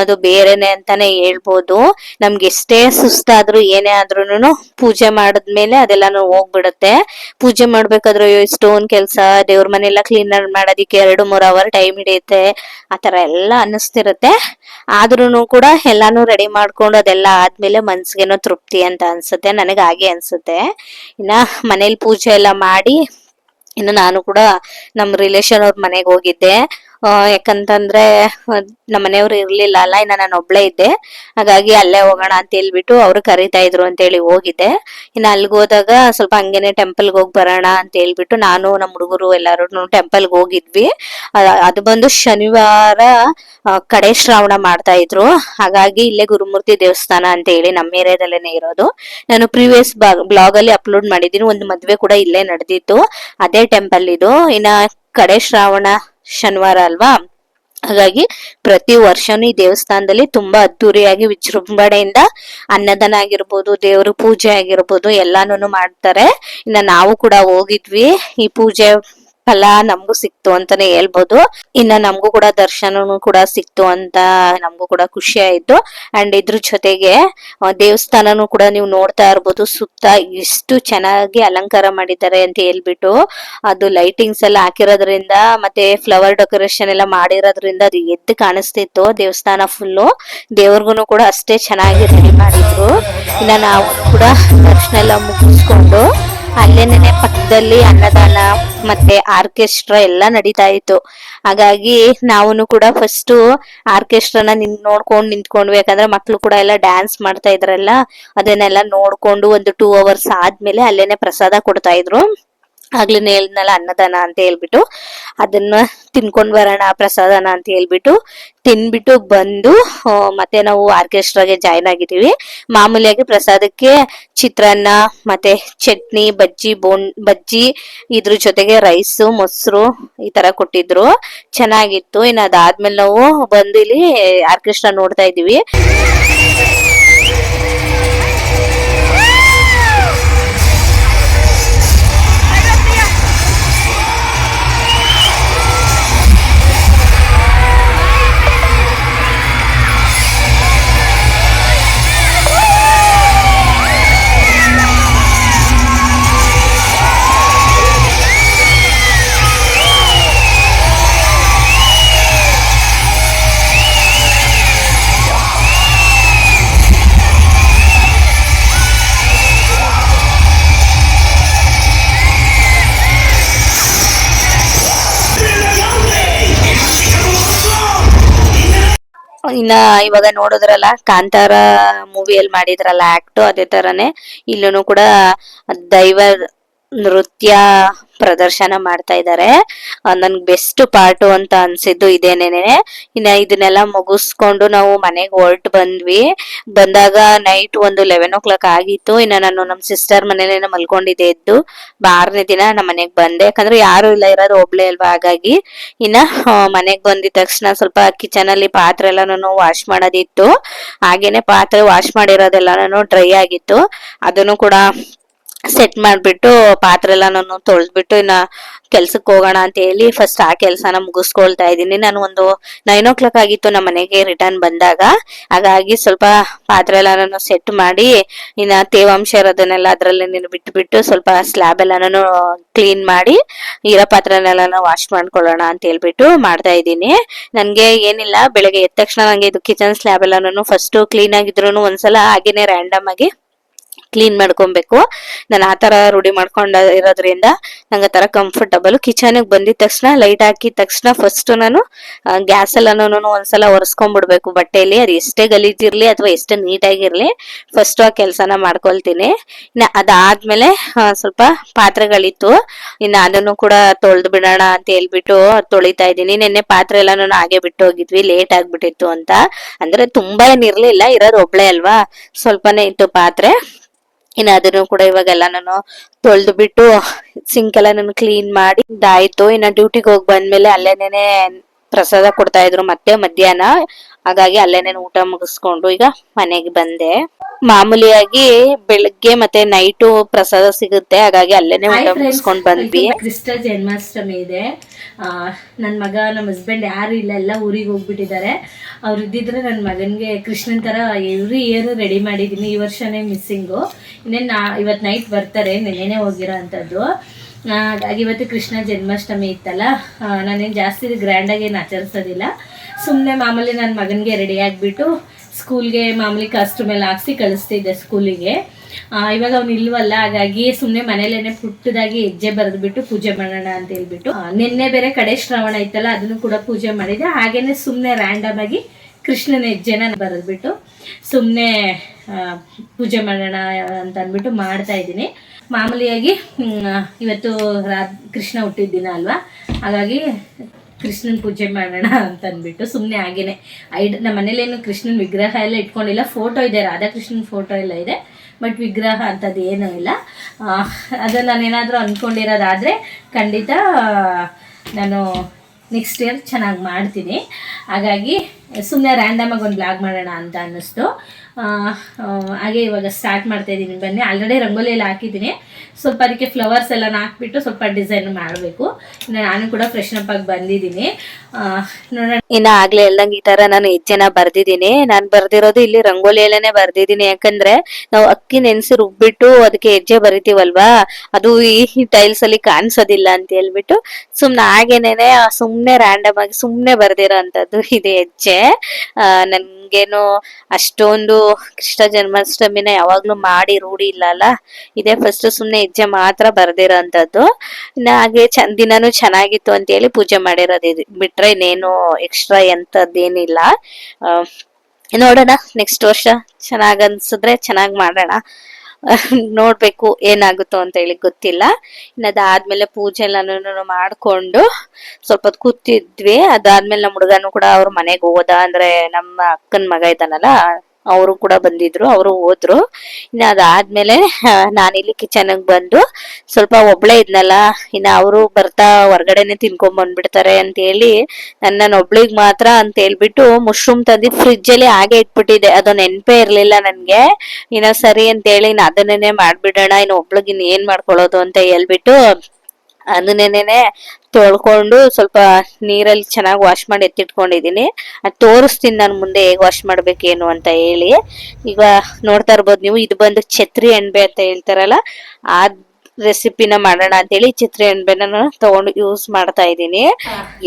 S2: ಅದು ಬೇರೆನೆ ಅಂತಾನೆ ಹೇಳ್ಬೋದು. ನಮ್ಗೆ ಎಷ್ಟೇ ಸುಸ್ತಾದ್ರೂ ಏನೇ ಆದ್ರೂನು ಪೂಜೆ ಮಾಡಿದ್ಮೇಲೆ ಅದೆಲ್ಲಾನು ಹೋಗ್ಬಿಡುತ್ತೆ. ಪೂಜೆ ಮಾಡ್ಬೇಕಾದ್ರೆ ಸ್ಟೋನ್ ಕೆಲ್ಸ, ದೇವ್ರ ಮನೆಲ್ಲ ಕ್ಲೀನ್ ಮಾಡೋದಿಕ್ಕೆ ಎರಡು, ಮೂರ್ ಅವರ್ ಟೈಮ್ ಹಿಡಿಯುತ್ತೆ. ಆತರ ಎಲ್ಲ ಅನ್ನಿಸ್ತಿರುತ್ತೆ. ಆದ್ರೂನು ಕೂಡ ಎಲ್ಲಾನು ರೆಡಿ ಮಾಡ್ಕೊಂಡು ಅದೆಲ್ಲ ಆದ್ಮೇಲೆ ಮನ್ಸಿಗೆನೋ ತೃಪ್ತಿ ಅಂತ ಅನ್ಸುತ್ತೆ. ನನಗೆ ಹಾಗೆ ಅನ್ಸುತ್ತೆ. ಇನ್ನ ಮನೇಲಿ ಪೂಜೆ ಎಲ್ಲ ಮಾಡಿ, ಇನ್ನು ನಾನು ಕೂಡ ನಮ್ಮ ರಿಲೇಶನ್ ಅವ್ರ ಮನೆಗೆ ಹೋಗಿದ್ದೆ. ಯಾಕಂತಂದ್ರೆ ನಮ್ಮ ಮನೆಯವ್ರು ಇರ್ಲಿಲ್ಲ ಅಲ್ಲ, ಇನ್ನ ನಾನು ಒಬ್ಳೆ ಇದ್ದೆ. ಹಾಗಾಗಿ ಅಲ್ಲೇ ಹೋಗೋಣ ಅಂತ ಹೇಳ್ಬಿಟ್ಟು ಅವ್ರು ಕರೀತಾ ಇದ್ರು ಅಂತ ಹೇಳಿ ಹೋಗಿದ್ದೆ. ಇನ್ನು ಅಲ್ಲಿಗೆ ಹೋದಾಗ ಸ್ವಲ್ಪ ಹಂಗೇನೆ ಟೆಂಪಲ್ಗೆ ಹೋಗಿ ಬರೋಣ ಅಂತ ಹೇಳ್ಬಿಟ್ಟು ನಾನು ನಮ್ಮ ಹುಡುಗರು ಎಲ್ಲರೂ ಟೆಂಪಲ್ಗೆ ಹೋಗಿದ್ವಿ. ಅದು ಬಂದು ಶನಿವಾರ ಕಡೆ ಶ್ರಾವಣ ಮಾಡ್ತಾ ಇದ್ರು. ಹಾಗಾಗಿ ಇಲ್ಲೇ ಗುರುಮೂರ್ತಿ ದೇವಸ್ಥಾನ ಅಂತ ಹೇಳಿ ನಮ್ಮ ಏರಿಯಾದಲ್ಲೇನೆ ಇರೋದು. ನಾನು ಪ್ರೀವಿಯಸ್ ಬ್ಲಾಗ್ ಅಲ್ಲಿ ಅಪ್ಲೋಡ್ ಮಾಡಿದ್ದೀನಿ. ಒಂದು ಮದ್ವೆ ಕೂಡ ಇಲ್ಲೇ ನಡೆದಿತ್ತು ಅದೇ ಟೆಂಪಲ್ ಇದು. ಇನ್ನ ಕಡೆ ಶ್ರಾವಣ ಶನಿವಾರ ಅಲ್ವಾ? ಹಾಗಾಗಿ ಪ್ರತಿ ವರ್ಷನೂ ಈ ದೇವಸ್ಥಾನದಲ್ಲಿ ತುಂಬಾ ಅದ್ದೂರಿಯಾಗಿ ವಿಜೃಂಭಣೆಯಿಂದ ಅನ್ನದಾನ ಆಗಿರ್ಬೋದು, ದೇವ್ರ ಪೂಜೆ ಆಗಿರ್ಬೋದು ಎಲ್ಲಾನು ಮಾಡ್ತಾರೆ. ಇನ್ನ ನಾವು ಕೂಡ ಹೋಗಿದ್ವಿ. ಈ ಪೂಜೆ ಫಲ ನಮಗೂ ಸಿಕ್ತು ಅಂತಾನೆ ಹೇಳ್ಬೋದು. ಇನ್ನ ನಮಗೂ ಕೂಡ ದರ್ಶನನು ಕೂಡ ಸಿಕ್ತು ಅಂತ ನಮಗೂ ಕೂಡ ಖುಷಿ ಆಯ್ತು. ಅಂಡ್ ಇದ್ರ ಜೊತೆಗೆ ದೇವಸ್ಥಾನನು ಕೂಡ ನೀವು ನೋಡ್ತಾ ಇರ್ಬೋದು. ಸುತ್ತ ಎಷ್ಟು ಚೆನ್ನಾಗಿ ಅಲಂಕಾರ ಮಾಡಿದ್ದಾರೆ ಅಂತ ಹೇಳ್ಬಿಟ್ಟು, ಅದು ಲೈಟಿಂಗ್ಸ್ ಎಲ್ಲ ಹಾಕಿರೋದ್ರಿಂದ ಮತ್ತೆ ಫ್ಲವರ್ ಡೆಕೋರೇಷನ್ ಎಲ್ಲ ಮಾಡಿರೋದ್ರಿಂದ ಅದು ಎದ್ದು ಕಾಣಿಸ್ತಿತ್ತು ದೇವಸ್ಥಾನ ಫುಲ್ಲು ದೇವ್ರಿಗೂ ಕೂಡ ಅಷ್ಟೇ ಚೆನ್ನಾಗಿ ರೆಡಿ ಮಾಡಿದ್ರು. ಇನ್ನ ನಾವು ಕೂಡ ದರ್ಶನ ಎಲ್ಲ ಮುಗಿಸ್ಕೊಂಡು ಅಲ್ಲೇನೆ ಪಕ್ಕದಲ್ಲಿ ಅನ್ನದಾನ ಮತ್ತೆ ಆರ್ಕೆಸ್ಟ್ರಾ ಎಲ್ಲ ನಡೀತಾ ಇತ್ತು. ಹಾಗಾಗಿ ನಾವು ಕೂಡ ಫಸ್ಟ್ ಆರ್ಕೆಸ್ಟ್ರಾನ ನಿನ್, ನೋಡ್ಕೊಂಡು ನಿಂತ್ಕೊಂಡ್ವಿ. ಯಾಕಂದ್ರೆ ಮಕ್ಳು ಕೂಡ ಎಲ್ಲ ಡ್ಯಾನ್ಸ್ ಮಾಡ್ತಾ ಇದ್ರಲ್ಲ, ಅದನ್ನೆಲ್ಲ ನೋಡ್ಕೊಂಡು ಒಂದು ಟೂ ಅವರ್ಸ್ ಆದ್ಮೇಲೆ ಅಲ್ಲೇನೆ ಪ್ರಸಾದ ಕೊಡ್ತಾ ಇದ್ರು. ಆಗ್ಲೇನೆ ಹೇಳಿದ್ನಲ್ಲ ಅನ್ನದಾನ ಅಂತ ಹೇಳ್ಬಿಟ್ಟು ಅದನ್ನ ತಿನ್ಕೊಂಡ್ ಬರೋಣ, ಪ್ರಸಾದನ ಅಂತ ಹೇಳ್ಬಿಟ್ಟು ತಿನ್ಬಿಟ್ಟು ಬಂದು ಮತ್ತೆ ನಾವು ಆರ್ಕೆಸ್ಟ್ರಾಗೆ ಜಾಯ್ನ್ ಆಗಿದ್ದೀವಿ. ಮಾಮೂಲಿಯಾಗಿ ಪ್ರಸಾದಕ್ಕೆ ಚಿತ್ರಾನ್ನ, ಮತ್ತೆ ಚಟ್ನಿ, ಬಜ್ಜಿ, ಬೋನ್, ಬಜ್ಜಿ, ಇದ್ರ ಜೊತೆಗೆ ರೈಸು, ಮೊಸರು ಈ ತರ ಕೊಟ್ಟಿದ್ರು. ಚೆನ್ನಾಗಿತ್ತು. ಇನ್ನು ಅದಾದ್ಮೇಲೆ ನಾವು ಬಂದು ಇಲ್ಲಿ ಆರ್ಕೆಸ್ಟ್ರಾ ನೋಡ್ತಾ ಇದೀವಿ ಇನ್ನ ಇವಾಗ ನೋಡಿದ್ರಲ್ಲ ಕಾಂತಾರ ಮೂವಿಯಲ್ಲಿ ಮಾಡಿದ್ರಲ್ಲ ಆಕ್ಟ್ ಅದೇ ತರನೇ ಇಲ್ಲೂ ಕೂಡ ದೈವ ನೃತ್ಯ ಪ್ರದರ್ಶನ ಮಾಡ್ತಾ ಇದ್ದಾರೆ ನನ್ಗೆ ಬೆಸ್ಟ್ ಪಾರ್ಟು ಅಂತ ಅನ್ಸಿದ್ದು ಇದೇನೇನೆ. ಇನ್ನ ಇದನ್ನೆಲ್ಲ ಮುಗಿಸ್ಕೊಂಡು ನಾವು ಮನೆಗೆ ಹೊರಟು ಬಂದ್ವಿ. ಬಂದಾಗ ನೈಟ್ ಒಂದು ಲೆವೆನ್ ಓ ಕ್ಲಾಕ್ ಆಗಿತ್ತು. ಇನ್ನ ನಾನು ನಮ್ಮ ಸಿಸ್ಟರ್ ಮನೇಲೇನೆ ಮಲ್ಕೊಂಡಿದ್ದೆ ಎದ್ದು. ಮಾರನೇ ದಿನ ನಮ್ಮ ಮನೆಗೆ ಬಂದೆ. ಯಾಕಂದ್ರೆ ಯಾರು ಇಲ್ಲ ಇರೋದು ಒಬ್ಳೆ ಅಲ್ವಾ? ಹಾಗಾಗಿ ಇನ್ನ ಮನೆಗೆ ಬಂದಿದ ತಕ್ಷಣ ಸ್ವಲ್ಪ ಕಿಚನ್ ಅಲ್ಲಿ ಪಾತ್ರೆ ಎಲ್ಲಾನು ವಾಶ್ ಮಾಡೋದಿತ್ತು. ಹಾಗೇನೆ ಪಾತ್ರೆ ವಾಶ್ ಮಾಡಿರೋದೆಲ್ಲಾನು ಡ್ರೈ ಆಗಿತ್ತು. ಅದನ್ನು ಕೂಡ ಸೆಟ್ ಮಾಡ್ಬಿಟ್ಟು ಪಾತ್ರೆ ಎಲ್ಲ ನಾನು ತೊಳೆದ್ಬಿಟ್ಟು ಇನ್ನ ಕೆಲ್ಸಕ್ಕೆ ಹೋಗೋಣ ಅಂತ ಹೇಳಿ ಫಸ್ಟ್ ಆ ಕೆಲಸನ ಮುಗಿಸ್ಕೊಳ್ತಾ ಇದ್ದೀನಿ. ನಾನು ಒಂದು ನೈನ್ ಓ ಕ್ಲಾಕ್ ಆಗಿತ್ತು ನಮ್ಮ ಮನೆಗೆ ರಿಟರ್ನ್ ಬಂದಾಗ. ಹಾಗಾಗಿ ಸ್ವಲ್ಪ ಪಾತ್ರೆ ಎಲ್ಲ ನಾನು ಸೆಟ್ ಮಾಡಿ ಇನ್ನ ತೇವಾಂಶ ಇರೋದನ್ನೆಲ್ಲ ಅದರಲ್ಲಿ ನೀನು ಬಿಟ್ಬಿಟ್ಟು ಸ್ವಲ್ಪ ಸ್ಲ್ಯಾಬ್ ಎಲ್ಲಾನು ಕ್ಲೀನ್ ಮಾಡಿ ಇರೋ ಪಾತ್ರೆನೆಲ್ಲ ವಾಶ್ ಮಾಡ್ಕೊಳ್ಳೋಣ ಅಂತ ಹೇಳ್ಬಿಟ್ಟು ಮಾಡ್ತಾ ಇದ್ದೀನಿ. ನನಗೆ ಏನಿಲ್ಲ, ಬೆಳಗ್ಗೆ ಎದ್ದ ತಕ್ಷಣ ನನಗೆ ಇದು ಕಿಚನ್ ಸ್ಲ್ಯಾಬ್ ಎಲ್ಲಾನು ಫಸ್ಟ್ ಕ್ಲೀನ್ ಆಗಿದ್ರು ಒಂದ್ಸಲ ಹಾಗೇನೆ ರ್ಯಾಂಡಮ್ ಆಗಿ ಕ್ಲೀನ್ ಮಾಡ್ಕೊಬೇಕು. ನಾನು ಆ ತರ ರೂಢಿ ಮಾಡ್ಕೊಂಡ ಇರೋದ್ರಿಂದ ನಂಗೆ ಆ ತರ ಕಂಫರ್ಟಬಲ್ ಕಿಚನ್ಗೆ ಬಂದಿದ ತಕ್ಷಣ ಲೈಟ್ ಹಾಕಿದ ತಕ್ಷಣ ಫಸ್ಟ್ ನಾನು ಗ್ಯಾಸ್ ಎಲ್ಲಾನು ಒಂದ್ಸಲ ಒರೆಸ್ಕೊಂಡ್ಬಿಡ್ಬೇಕು ಬಟ್ಟೆಯಲ್ಲಿ ಅದು ಎಷ್ಟೇ ಗಲೀಜಿರ್ಲಿ ಅಥವಾ ಎಷ್ಟೇ ನೀಟಾಗಿರ್ಲಿ ಫಸ್ಟ್ ಆ ಕೆಲಸನ ಮಾಡ್ಕೊಳ್ತೀನಿ. ಇನ್ನು ಅದಾದ್ಮೇಲೆ ಸ್ವಲ್ಪ ಪಾತ್ರೆಗಳಿತ್ತು. ಇನ್ನ ಅದನ್ನು ಕೂಡ ತೊಳೆದು ಬಿಡೋಣ ಅಂತ ಹೇಳ್ಬಿಟ್ಟು ತೊಳಿತಾ ಇದ್ದೀನಿ. ನಿನ್ನೆ ಪಾತ್ರೆ ಎಲ್ಲ ನಾನು ಹಾಗೆ ಬಿಟ್ಟು ಹೋಗಿದ್ವಿ ಲೇಟ್ ಆಗ್ಬಿಟ್ಟಿತ್ತು ಅಂತ. ಅಂದ್ರೆ ತುಂಬಾ ಏನಿರ್ಲಿಲ್ಲ ಇರೋದು ಒಬ್ಳೆ ಅಲ್ವಾ? ಸ್ವಲ್ಪನೇ ಇತ್ತು ಪಾತ್ರೆ. ಇನ್ನು ಕೂಡ ಇವಾಗೆಲ್ಲ ನಾನು ತೊಳೆದು ಬಿಟ್ಟು ಸಿಂಕ್ ಎಲ್ಲ ನಾನು ಕ್ಲೀನ್ ಮಾಡಿ ಇದಾಯ್ತು. ಇನ್ನ ಡ್ಯೂಟಿಗೆ ಹೋಗಿ ಬಂದ್ಮೇಲೆ ಅಲ್ಲೇನೇನೆ ಪ್ರಸಾದ ಕೊಡ್ತಾ ಇದ್ರು ಮತ್ತೆ ಮಧ್ಯಾಹ್ನ. ಹಾಗಾಗಿ ಅಲ್ಲೇನೆ ಊಟ ಮುಗಿಸ್ಕೊಂಡು ಈಗ ಮನೆಗೆ ಬಂದೆ. ಮಾಮೂಲಿಯಾಗಿ ಬೆಳಗ್ಗೆ ಮತ್ತೆ ನೈಟು ಪ್ರಸಾದ ಸಿಗುತ್ತೆ. ಹಾಗಾಗಿ ಅಲ್ಲೇನೆ ಊಟ ಮುಗಿಸ್ಕೊಂಡು ಬಂದ್ವಿ.
S1: ಕೃಷ್ಣ ಜನ್ಮಾಷ್ಟಮಿ ಇದೆ. ನನ್ನ ಮಗ ನಮ್ಮ ಹಸ್ಬೆಂಡ್ ಯಾರು ಇಲ್ಲ ಎಲ್ಲ ಊರಿಗೆ ಹೋಗ್ಬಿಟ್ಟಿದ್ದಾರೆ. ಅವ್ರು ಇದ್ದಿದ್ರೆ ನನ್ನ ಮಗನಿಗೆ ಕೃಷ್ಣನ್ ತರ ಎವ್ರಿ ಇಯರ್ ರೆಡಿ ಮಾಡಿದೀನಿ. ಈ ವರ್ಷನೇ ಮಿಸ್ಸಿಂಗು ಇನ್ನೇನು ಇವತ್ತು ನೈಟ್ ಬರ್ತಾರೆ ನೆನೆನೆ ಹೋಗಿರೋ ಅಂಥದ್ದು ಇವತ್ತು ಕೃಷ್ಣ ಜನ್ಮಾಷ್ಟಮಿ ಇತ್ತಲ್ಲ ನಾನೇನು ಜಾಸ್ತಿ ಗ್ರ್ಯಾಂಡಾಗಿ ಏನು ಆಚರಿಸೋದಿಲ್ಲ. ಸುಮ್ಮನೆ ಮಾಮೂಲಿ ನನ್ನ ಮಗನಿಗೆ ರೆಡಿ ಆಗಿಬಿಟ್ಟು ಸ್ಕೂಲ್ಗೆ ಮಾಮೂಲಿ ಕಾಸ್ಟ್ಯೂಮ್ ಎಲ್ಲ ಹಾಕ್ಸಿ ಕಳಿಸ್ತಿದ್ದೆ ಸ್ಕೂಲಿಗೆ ಇವಾಗ ಅವ್ನು ಇಲ್ವಲ್ಲ, ಹಾಗಾಗಿ ಸುಮ್ಮನೆ ಮನೇಲೇನೆ ಪುಟ್ಟದಾಗಿ ಹೆಜ್ಜೆ ಬರೆದ್ಬಿಟ್ಟು ಪೂಜೆ ಮಾಡೋಣ ಅಂತ ಹೇಳ್ಬಿಟ್ಟು ನಿನ್ನೆ ಬೇರೆ ಕಡೆ ಶ್ರವಣ ಇತ್ತಲ್ಲ, ಅದನ್ನು ಕೂಡ ಪೂಜೆ ಮಾಡಿದೆ. ಹಾಗೇನೆ ಸುಮ್ಮನೆ ರ್ಯಾಂಡಮ್ ಆಗಿ ಕೃಷ್ಣನ ಹೆಜ್ಜೆನ ಬರೆದ್ಬಿಟ್ಟು ಸುಮ್ಮನೆ ಪೂಜೆ ಮಾಡೋಣ ಅಂತ ಅಂದ್ಬಿಟ್ಟು ಮಾಡ್ತಾ ಇದ್ದೀನಿ. ಮಾಮೂಲಿಯಾಗಿ ಇವತ್ತು ರಾ ಕೃಷ್ಣ ಹುಟ್ಟಿದ ದಿನ ಅಲ್ವಾ? ಹಾಗಾಗಿ ಕೃಷ್ಣನ ಪೂಜೆ ಮಾಡೋಣ ಅಂತ ಅಂದ್ಬಿಟ್ಟು ಸುಮ್ಮನೆ ಹಾಗೇನೆ. ಐಡ್ ನಮ್ಮ ಮನೇಲೇನು ಕೃಷ್ಣನ ವಿಗ್ರಹ ಎಲ್ಲ ಇಟ್ಕೊಂಡಿಲ್ಲ. ಫೋಟೋ ಇದೆ, ರಾಧಾಕೃಷ್ಣನ ಫೋಟೋ ಎಲ್ಲ ಇದೆ. ಬಟ್ ವಿಗ್ರಹ ಅಂಥದ್ದು ಏನೂ ಇಲ್ಲ. ಅದು ಅದು ನಾನೇನಾದರೂ ಅಂದ್ಕೊಂಡಿರೋದಾದರೆ ಖಂಡಿತ ನಾನು ನೆಕ್ಸ್ಟ್ ಇಯರ್ ಚೆನ್ನಾಗಿ ಮಾಡ್ತೀನಿ. ಹಾಗಾಗಿ ಸುಮ್ಮನೆ ರ್ಯಾಂಡಮಾಗಿ ಒಂದು ಬ್ಲಾಗ್ ಮಾಡೋಣ ಅಂತ ಅನ್ನಿಸ್ತು. ಹಾಗೆ ಇವಾಗ ಸ್ಟಾರ್ಟ್ ಮಾಡ್ತಾ ಇದ್ದೀನಿ ಬನ್ನಿ ಆಲ್ರೆಡಿ ರಂಗೋಲಿ ಎಲ್ಲ ಹಾಕಿದ್ದೀನಿ. ಸ್ವಲ್ಪ ಅದಕ್ಕೆ ಫ್ಲವರ್ಸ್ ಎಲ್ಲ ಹಾಕ್ಬಿಟ್ಟು ಸ್ವಲ್ಪ ಡಿಸೈನ್ ಮಾಡಬೇಕು. ನಾನು ಕೂಡ ಫ್ರೆಶ್ ಅಪ್ ಆಗಿ ಬಂದಿದ್ದೀನಿ. ನೋಡೋಣ.
S2: ಇನ್ನು ಆಗ್ಲೇ ಹೇಳ್ದಂಗೆ ಈ ತರ ನಾನು ಹೆಜ್ಜೆನ ಬರ್ದಿದ್ದೀನಿ. ನಾನು ಬರ್ದಿರೋದು ಇಲ್ಲಿ ರಂಗೋಲಿಯಲ್ಲೇನೆ ಬರ್ದಿದ್ದೀನಿ. ಯಾಕಂದ್ರೆ ನಾವು ಅಕ್ಕಿ ನೆನೆಸಿ ರುಬ್ಬಿಟ್ಟು ಅದಕ್ಕೆ ಹೆಜ್ಜೆ ಬರಿತೀವಲ್ವಾ? ಅದು ಈ ಟೈಲ್ಸ್ ಅಲ್ಲಿ ಕಾಣಿಸೋದಿಲ್ಲ ಅಂತ ಹೇಳ್ಬಿಟ್ಟು ಸುಮ್ನೆ ಹಾಗೇನೇ ಸುಮ್ನೆ ರ್ಯಾಂಡಮ್ ಆಗಿ ಸುಮ್ನೆ ಬರ್ದಿರೋ ಅಂತದ್ದು ಇದೆ ಹೆಜ್ಜೆ. ನನ್ಗೇನು ಅಷ್ಟೊಂದು ಕೃಷ್ಣ ಜನ್ಮಾಷ್ಟಮಿನ ಯಾವಾಗ್ಲೂ ಮಾಡಿ ರೂಢಿ ಇಲ್ಲ ಅಲ್ಲ? ಇದೇ ಫಸ್ಟ್ ಸುಮ್ನೆ ಹೆಜ್ಜೆ ಮಾತ್ರ ಬರ್ದಿರೋ ಅಂತದ್ದು ಹಾಗೆ ಚಂದ ದಿನಾನು ಚೆನ್ನಾಗಿತ್ತು ಅಂತ ಹೇಳಿ ಪೂಜೆ ಮಾಡಿರೋದು ಬಿಟ್ರೆ ಇನ್ನೇನು ಎಕ್ಸ್ಟ್ರಾ ಎಂತದ್ದೇನಿಲ್ಲ ನೋಡೋಣ ನೆಕ್ಸ್ಟ್ ವರ್ಷ ಚೆನ್ನಾಗ್ ಅನ್ಸಿದ್ರೆ ಚೆನ್ನಾಗ್ ಮಾಡೋಣ. ನೋಡ್ಬೇಕು ಏನಾಗುತ್ತೋ ಅಂತ ಹೇಳಿ ಗೊತ್ತಿಲ್ಲ. ಇನ್ನ ಅದಾದ್ಮೇಲೆ ಪೂಜೆ ಎಲ್ಲಾನು ಮಾಡ್ಕೊಂಡು ಸ್ವಲ್ಪ ಕೂತಿದ್ವಿ. ಅದಾದ್ಮೇಲೆ ನಮ್ಮ ಹುಡುಗನು ಕೂಡ ಅವ್ರ ಮನೆಗೆ ಹೋದ. ಅಂದ್ರೆ ನಮ್ಮ ಅಕ್ಕನ ಮಗ ಇದ್ದಾನಲ್ಲ ಅವರು ಕೂಡ ಬಂದಿದ್ರು, ಅವರು ಹೋದ್ರು. ಇನ್ನು ಅದಾದ್ಮೇಲೆ ನಾನಿಲ್ಲಿ ಕಿಚನ್ಗೆ ಬಂದು ಸ್ವಲ್ಪ ಒಬ್ಳೆ ಇದ್ನಲ್ಲ, ಇನ್ನು ಅವರು ಬರ್ತಾ ಹೊರ್ಗಡೆನೆ ತಿನ್ಕೊಂಡ್ ಬಂದ್ಬಿಡ್ತಾರೆ ಅಂತ ಹೇಳಿ ನನ್ನ ಒಬ್ಳಿಗ್ ಮಾತ್ರ ಅಂತ ಹೇಳ್ಬಿಟ್ಟು ಮುಶ್ರೂಮ್ ತಂದಿದ್ ಫ್ರಿಜ್ ಅಲ್ಲಿ ಹಾಗೆ ಇಟ್ಬಿಟ್ಟಿದೆ. ಅದು ನೆನಪೇ ಇರ್ಲಿಲ್ಲ ನನ್ಗೆ. ಇನ್ನ ಸರಿ ಅಂತ ಹೇಳಿ ಅದನ್ನೇ ಅದನ್ನೇನೆ ಮಾಡ್ಬಿಡೋಣ, ಇನ್ನು ಒಬ್ಳಿಗೆ ಇನ್ ಏನ್ ಮಾಡ್ಕೊಳ್ಳೋದು ಅಂತ ಹೇಳ್ಬಿಟ್ಟು ಅದನ್ನೇನೆ ತೊಳ್ಕೊಂಡು ಸ್ವಲ್ಪ ನೀರಲ್ಲಿ ಚೆನ್ನಾಗಿ ವಾಶ್ ಮಾಡಿ ಎತ್ತಿಟ್ಕೊಂಡಿದೀನಿ ಅದು ತೋರಿಸ್ತೀನಿ ನಾನು ಮುಂದೆ ಹೇಗೆ ವಾಶ್ ಮಾಡ್ಬೇಕೇನು ಅಂತ ಹೇಳಿ. ಈಗ ನೋಡ್ತಾ ಇರ್ಬೋದು ನೀವು ಇದು ಬಂದು ಛತ್ರಿ ಎಣ್ಬೆ ಅಂತ ಹೇಳ್ತಾರಲ್ಲ ಆ ರೆಸಿಪಿನ ಮಾಡೋಣ ಅಂತ ಹೇಳಿ ಛತ್ರಿ ಅಣಬೆನ ನಾನು ತಗೊಂಡು ಯೂಸ್ ಮಾಡ್ತಾ ಇದ್ದೀನಿ.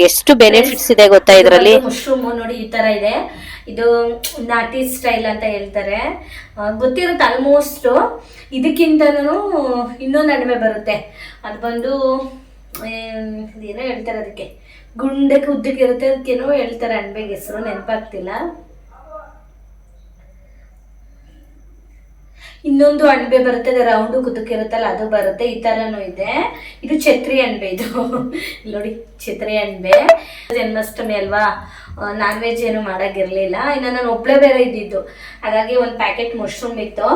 S2: ಎಷ್ಟು ಬೆನಿಫಿಟ್ಸ್ ಇದೆ ಗೊತ್ತಾ ಇದ್ರಲ್ಲಿ?
S1: ಮಶ್ರೂಮ್ ನೋಡಿ ಈ ತರ ಇದೆ. ಇದು ನಾಟಿ ಸ್ಟೈಲ್ ಅಂತ ಹೇಳ್ತಾರೆ. ಗೊತ್ತಿರುತ್ತೆ ಆಲ್ಮೋಸ್ಟ್ ಇದಕ್ಕಿಂತನೂ ಇನ್ನೊಂದು ನಡುವೆ ಬರುತ್ತೆ. ಅದು ಬಂದು ಏನೋ ಹೇಳ್ತಾರೆ ಅದಕ್ಕೆ. ಗುಂಡಕ್ಕೆ ಉದ್ದಕ್ಕೆ ಇರುತ್ತೆ ಅದಕ್ಕೇನೋ ಹೇಳ್ತಾರೆ ಅಣಬೆಗೆ ಹೆಸರು ನೆನಪಾಗ್ತಿಲ್ಲ. ಇನ್ನೊಂದು ಅಣಬೆ ಬರುತ್ತೆ ರೌಂಡು ಕುದಕ್ಕಿರುತ್ತಲ್ಲ ಅದು ಬರುತ್ತೆ. ಈ ಥರನೂ ಇದೆ. ಇದು ಛತ್ರಿ ಅಣಬೆ ಇದು. ನೋಡಿ, ಛತ್ರಿ ಅಣಬೆ. ಜನ್ಮಾಷ್ಟಮಿ ಅಲ್ವಾ? ನಾನ್ ವೆಜ್ ಏನು ಮಾಡೋಕ್ಕಿರಲಿಲ್ಲ ಇನ್ನು ನಾನು ಒಬ್ಳೆ ಬೇರೆ ಇದ್ದಿದ್ದು. ಹಾಗಾಗಿ ಒಂದು ಪ್ಯಾಕೆಟ್ ಮಶ್ರೂಮ್ ಇತ್ತು.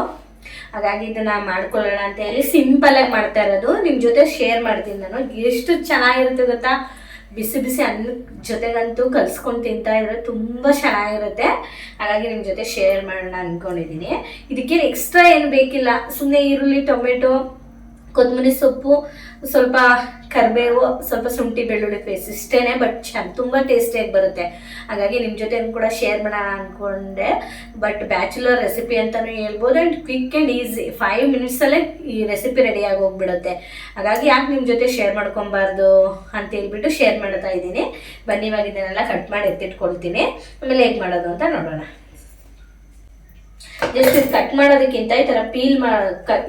S1: ಹಾಗಾಗಿ ಇದನ್ನ ಮಾಡ್ಕೊಳ್ಳೋಣ ಅಂತ ಹೇಳಿ ಸಿಂಪಲ್ ಆಗಿ ಮಾಡ್ತಾ ಇರೋದು. ನಿಮ್ಮ ಜೊತೆ ಶೇರ್ ಮಾಡ್ತೀನಿ ನಾನು. ಎಷ್ಟು ಚೆನ್ನಾಗಿರುತ್ತೆ ಗೊತ್ತಾ? ಬಿಸಿ ಬಿಸಿ ಅನ್ನ ಜೊತೆಗಂತೂ ಕಲ್ಸ್ಕೊಂಡು ತಿಂತಾ ಇದ್ರೆ ತುಂಬ ಚೆನ್ನಾಗಿರುತ್ತೆ. ಹಾಗಾಗಿ ನಿಮ್ಮ ಜೊತೆ ಶೇರ್ ಮಾಡೋಣ ಅಂದ್ಕೊಂಡಿದ್ದೀನಿ ಇದಕ್ಕೇನು ಎಕ್ಸ್ಟ್ರಾ ಏನು ಬೇಕಿಲ್ಲ. ಸುಮ್ಮನೆ ಈರುಳ್ಳಿ, ಟೊಮೆಟೊ ಕೊತ್ತಂಬರಿ ಸೊಪ್ಪು ಸ್ವಲ್ಪ ಕರಿಬೇವು, ಸ್ವಲ್ಪ ಶುಂಠಿ ಬೆಳ್ಳುಳ್ಳಿ ಪೇಸ್ಟ್ ಇಷ್ಟೇನೆ ಬಟ್ ಚೆನ್ನ ತುಂಬ ಟೇಸ್ಟಿಯಾಗಿ ಬರುತ್ತೆ. ಹಾಗಾಗಿ ನಿಮ್ಮ ಜೊತೆ ಕೂಡ ಶೇರ್ ಮಾಡೋಣ ಅಂದ್ಕೊಂಡೆ ಬಟ್ ಬ್ಯಾಚುಲರ್ ರೆಸಿಪಿ ಅಂತಲೂ ಹೇಳ್ಬೋದು and quick and easy five ಮಿನಿಟ್ಸಲ್ಲೇ ಈ ರೆಸಿಪಿ ರೆಡಿಯಾಗಿ ಹೋಗ್ಬಿಡುತ್ತೆ. ಹಾಗಾಗಿ ಯಾಕೆ ನಿಮ್ಮ ಜೊತೆ ಶೇರ್ ಮಾಡ್ಕೊಬಾರ್ದು ಅಂತ ಹೇಳ್ಬಿಟ್ಟು ಶೇರ್ ಮಾಡ್ತಾ ಇದ್ದೀನಿ. ಬನ್ನಿ ಇವಾಗ ಇದನ್ನೆಲ್ಲ ಕಟ್ ಮಾಡಿ ಎತ್ತಿಟ್ಕೊಳ್ತೀನಿ. ಆಮೇಲೆ ಹೇಗೆ ಮಾಡೋದು ಅಂತ ನೋಡೋಣ. ಜಸ್ಟ್ ಕಟ್ ಮಾಡೋದಕ್ಕಿಂತ ಈ ಥರ ಪೀಲ್ ಮಾ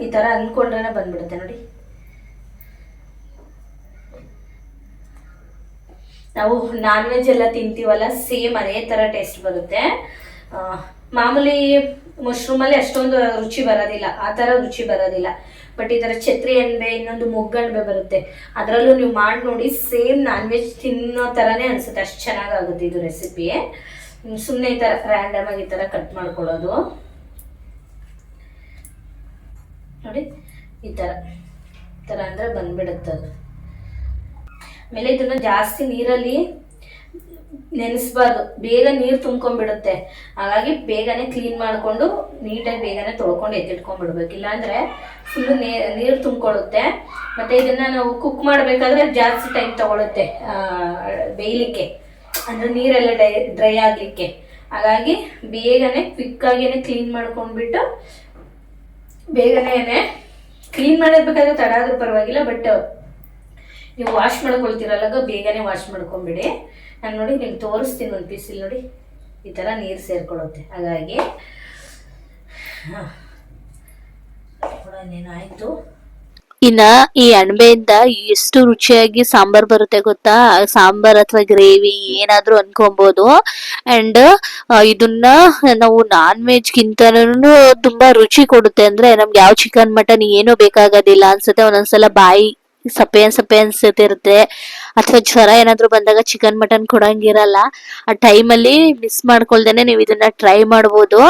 S1: ಈ ಥರ ಅಂದ್ಕೊಂಡ್ರೆ ಬಂದ್ಬಿಡುತ್ತೆ ನೋಡಿ. ನಾವು ನಾನ್ ವೆಜ್ ಎಲ್ಲ ತಿಂತೀವಲ್ಲ ಸೇಮ್ ಅದೇ ಥರ ಟೇಸ್ಟ್ ಬರುತ್ತೆ. ಮಾಮೂಲಿ ಮಶ್ರೂಮಲ್ಲಿ ಅಷ್ಟೊಂದು ರುಚಿ ಬರೋದಿಲ್ಲ, ಆ ಥರ ರುಚಿ ಬರೋದಿಲ್ಲ. ಬಟ್ ಈ ಥರ ಛತ್ರಿ ಅಣಬೆ ಇನ್ನೊಂದು ಮೊಗ್ಗಣಬೆ ಬರುತ್ತೆ. ಅದರಲ್ಲೂ ನೀವು ಮಾಡಿ ನೋಡಿ ಸೇಮ್ ನಾನ್ ವೆಜ್ ತಿನ್ನೋ ಥರನೇ ಅನಿಸುತ್ತೆ, ಅಷ್ಟು ಚೆನ್ನಾಗಾಗುತ್ತೆ ಇದು ರೆಸಿಪಿ ಸುಮ್ಮನೆ ಈ ಥರ ರ್ಯಾಂಡಮ್ ಆಗಿ ಈ ಥರ ಕಟ್ ಮಾಡ್ಕೊಳ್ಳೋದು. ನೋಡಿ, ಈ ಥರ ಈ ಥರ ಅಂದರೆ ಬಂದ್ಬಿಡುತ್ತೆ ಅದು. ಆಮೇಲೆ ಇದನ್ನು ಜಾಸ್ತಿ ನೀರಲ್ಲಿ ನೆನೆಸ್ಬಾರ್ದು. ಬೇಗ ನೀರು ತುಂಬ್ಕೊಂಡ್ಬಿಡುತ್ತೆ. ಹಾಗಾಗಿ ಬೇಗನೆ ಕ್ಲೀನ್ ಮಾಡಿಕೊಂಡು, ನೀಟಾಗಿ ಬೇಗನೆ ತೊಳ್ಕೊಂಡು ಎತ್ತಿಟ್ಕೊಂಡ್ಬಿಡ್ಬೇಕು. ಇಲ್ಲಾಂದರೆ ಫುಲ್ಲು ನೀರು ತುಂಬ್ಕೊಳ್ಳುತ್ತೆ. ಮತ್ತು ಇದನ್ನು ನಾವು ಕುಕ್ ಮಾಡಬೇಕಾದ್ರೆ ಜಾಸ್ತಿ ಟೈಮ್ ತಗೊಳುತ್ತೆ ಬೇಯಲಿಕ್ಕೆ. ಅಂದರೆ ನೀರೆಲ್ಲ ಡೈ ಡ್ರೈ ಆಗಲಿಕ್ಕೆ. ಹಾಗಾಗಿ ಬೇಗನೆ ಕ್ವಿಕ್ಕಾಗಿಯೇ ಕ್ಲೀನ್ ಮಾಡ್ಕೊಂಡ್ಬಿಟ್ಟು ಬೇಗನೆ ಕ್ಲೀನ್ ಮಾಡಿರ್ಬೇಕಾದ್ರೆ ತಡ ಆದ್ರೂ ಪರವಾಗಿಲ್ಲ ಬಟ್ ನೀವು ವಾಶ್ ಮಾಡ್ಕೊಳ್ತೀರಲ್ಲ ಬೇಗನೆ ವಾಶ್ ಮಾಡ್ಕೊಂಬಿಡಿ. ನಾನು ನೋಡಿ ನಿಮ್ಗೆ ತೋರಿಸ್ತೀನಿ ಒಂದು ಪೀಸಿಲ್ ನೋಡಿ. ಈ ಥರ ನೀರು ಸೇರ್ಕೊಳ್ಳುತ್ತೆ. ಹಾಗಾಗಿ, ಹಾಂ ಕೂಡ
S2: ಇನ್ನ ಈ ಅಣಬೆಯಿಂದ ಎಷ್ಟು ರುಚಿಯಾಗಿ ಸಾಂಬಾರ್ ಬರುತ್ತೆ ಗೊತ್ತಾ? ಸಾಂಬಾರ್ ಅಥವಾ ಗ್ರೇವಿ ಏನಾದ್ರೂ ಅನ್ಕೊಬಹುದು ಅಂಡ್ ಇದನ್ನ ನಾವು ನಾನ್ ವೆಜ್ ಗಿಂತನೂ ತುಂಬಾ ರುಚಿ ಕೊಡುತ್ತೆ. ಅಂದ್ರೆ ನಮ್ಗೆ ಯಾವ ಚಿಕನ್ ಮಟನ್ ಏನು ಬೇಕಾಗೋದಿಲ್ಲ. ಅನ್ಸುತ್ತೆ. ಒಂದೊಂದ್ಸಲ ಬಾಯಿ ಸಪ್ಪೆ ಸಪ್ಪೆ ಅನ್ಸುತ್ತಿರುತ್ತೆ ಅಥವಾ ಜ್ವರ ಏನಾದ್ರು ಬಂದಾಗ ಚಿಕನ್ ಮಟನ್ ಕೊಡಂಗಿರಲ್ಲ. ಆ ಟೈಮಲ್ಲಿ ಮಿಸ್ ಮಾಡ್ಕೊಳ್ದೇನೆ ನೀವು ಇದನ್ನ ಟ್ರೈ ಮಾಡ್ಬೋದು.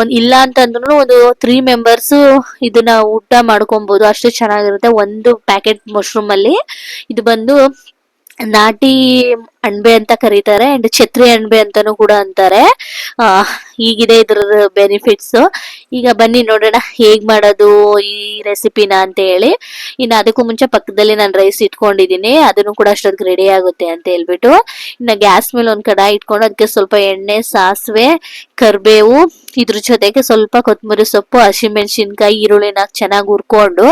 S2: ಒಂದು ಇಲ್ಲ ಅಂತಂದ್ರೂ ಒಂದು ತ್ರೀ ಮೆಂಬರ್ಸ್ ಇದನ್ನ ಊಟ ಮಾಡ್ಕೊಬೋದು. ಅಷ್ಟು ಚೆನ್ನಾಗಿರುತ್ತೆ. ಒಂದು ಪ್ಯಾಕೆಟ್ ಮಶ್ರೂಮ್ ಅಲ್ಲಿ. ಇದು ಬಂದು ನಾಟಿ ಅಣಬೆ ಅಂತ ಕರೀತಾರೆ ಅಂಡ್ ಛತ್ರಿ ಅಣಬೆ ಅಂತಾನು ಕೂಡ ಅಂತಾರೆ. ಈಗಿದೆ ಇದ್ರ ಬೆನಿಫಿಟ್ಸ್ ಈಗ ಬನ್ನಿ ನೋಡೋಣ ಹೇಗ್ ಮಾಡೋದು ಈ ರೆಸಿಪಿನ ಅಂತ ಹೇಳಿ. ಇನ್ನು ಅದಕ್ಕೂ ಮುಂಚೆ ಪಕ್ಕದಲ್ಲಿ ನಾನು ರೈಸ್ ಇಟ್ಕೊಂಡಿದೀನಿ ಅದನ್ನು ಕೂಡ ಅಷ್ಟೊತ್ತಿಗೆ ರೆಡಿ ಆಗುತ್ತೆ ಅಂತ ಹೇಳ್ಬಿಟ್ಟು. ಇನ್ನು ಗ್ಯಾಸ್ ಮೇಲೆ ಒಂದ್ ಕಡಾಯಿ ಇಟ್ಕೊಂಡು ಅದಕ್ಕೆ ಸ್ವಲ್ಪ ಎಣ್ಣೆ, ಸಾಸಿವೆ, ಕರಿಬೇವು, ಇದ್ರ ಜೊತೆಗೆ ಸ್ವಲ್ಪ ಕೊತ್ತಂಬರಿ ಸೊಪ್ಪು, ಹಸಿಮೆಣಸಿನ್ಕಾಯಿ ಈರುಳ್ಳಿನ ಚೆನ್ನಾಗಿ ಹುರ್ಕೊಂಡು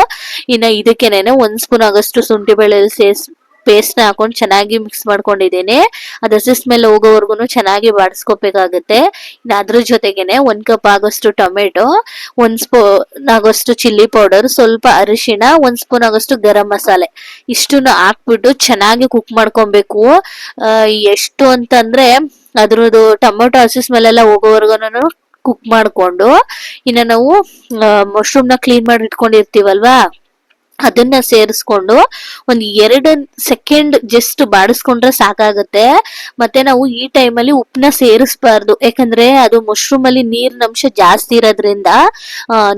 S2: ಇನ್ನು ಇದಕ್ಕೆನೇನೆ ಒಂದ್ ಸ್ಪೂನ್ ಆಗಷ್ಟು ಶುಂಠಿ ಬೆಳ್ಳುಳ್ಳಿ ಸೇಸ್ ಪೇಸ್ಟ್ನ ಹಾಕೊಂಡು ಚೆನ್ನಾಗಿ ಮಿಕ್ಸ್ ಮಾಡ್ಕೊಂಡಿದ್ದೀನಿ. ಅದ್ರ ಮೇಲೆ ಹೋಗೋವರೆಗೂ ಚೆನ್ನಾಗಿ ಬಾಡಿಸ್ಕೋಬೇಕಾಗುತ್ತೆ. ಇನ್ನು ಅದ್ರ ಜೊತೆಗೇನೆ ಒಂದ್ ಕಪ್ ಆಗೋಷ್ಟು ಟೊಮೆಟೊ ಒಂದ್ ಸ್ಪೂನ್ ಆಗೋಷ್ಟು ಚಿಲ್ಲಿ ಪೌಡರ್ ಸ್ವಲ್ಪ ಅರಿಶಿಣ, ಒಂದ್ ಸ್ಪೂನ್ ಆಗೋಷ್ಟು ಗರಂ ಮಸಾಲೆ. ಇಷ್ಟನ್ನು ಹಾಕ್ಬಿಟ್ಟು ಚೆನ್ನಾಗಿ ಕುಕ್ ಮಾಡ್ಕೊಬೇಕು. ಎಷ್ಟು ಅಂತಂದ್ರೆ ಅದ್ರದ್ದು ಟೊಮೆಟೊ ಹಸಿ ಸ್ಮೆಲ್ ಎಲ್ಲ ಹೋಗೋವರೆಗೂ ಕುಕ್ ಮಾಡ್ಕೊಂಡು, ಇನ್ನ ನಾವು ಮಶ್ರೂಮ್ನ ಕ್ಲೀನ್ ಮಾಡಿ ಇಟ್ಕೊಂಡಿರ್ತೀವಲ್ವಾ ಅದನ್ನ ಸೇರಿಸ್ಕೊಂಡು ಒಂದ್ ಎರಡು ಸೆಕೆಂಡ್ ಜಸ್ಟ್ ಬಾಡಿಸ್ಕೊಂಡ್ರೆ ಸಾಕಾಗುತ್ತೆ. ಮತ್ತೆ ನಾವು ಈ ಟೈಮಲ್ಲಿ ಉಪ್ಪನ್ನ ಸೇರಿಸಬಾರ್ದು. ಯಾಕಂದ್ರೆ ಅದು ಮಶ್ರೂಮ್ ಅಲ್ಲಿ ನೀರಿನ ಅಂಶ ಜಾಸ್ತಿ ಇರೋದ್ರಿಂದ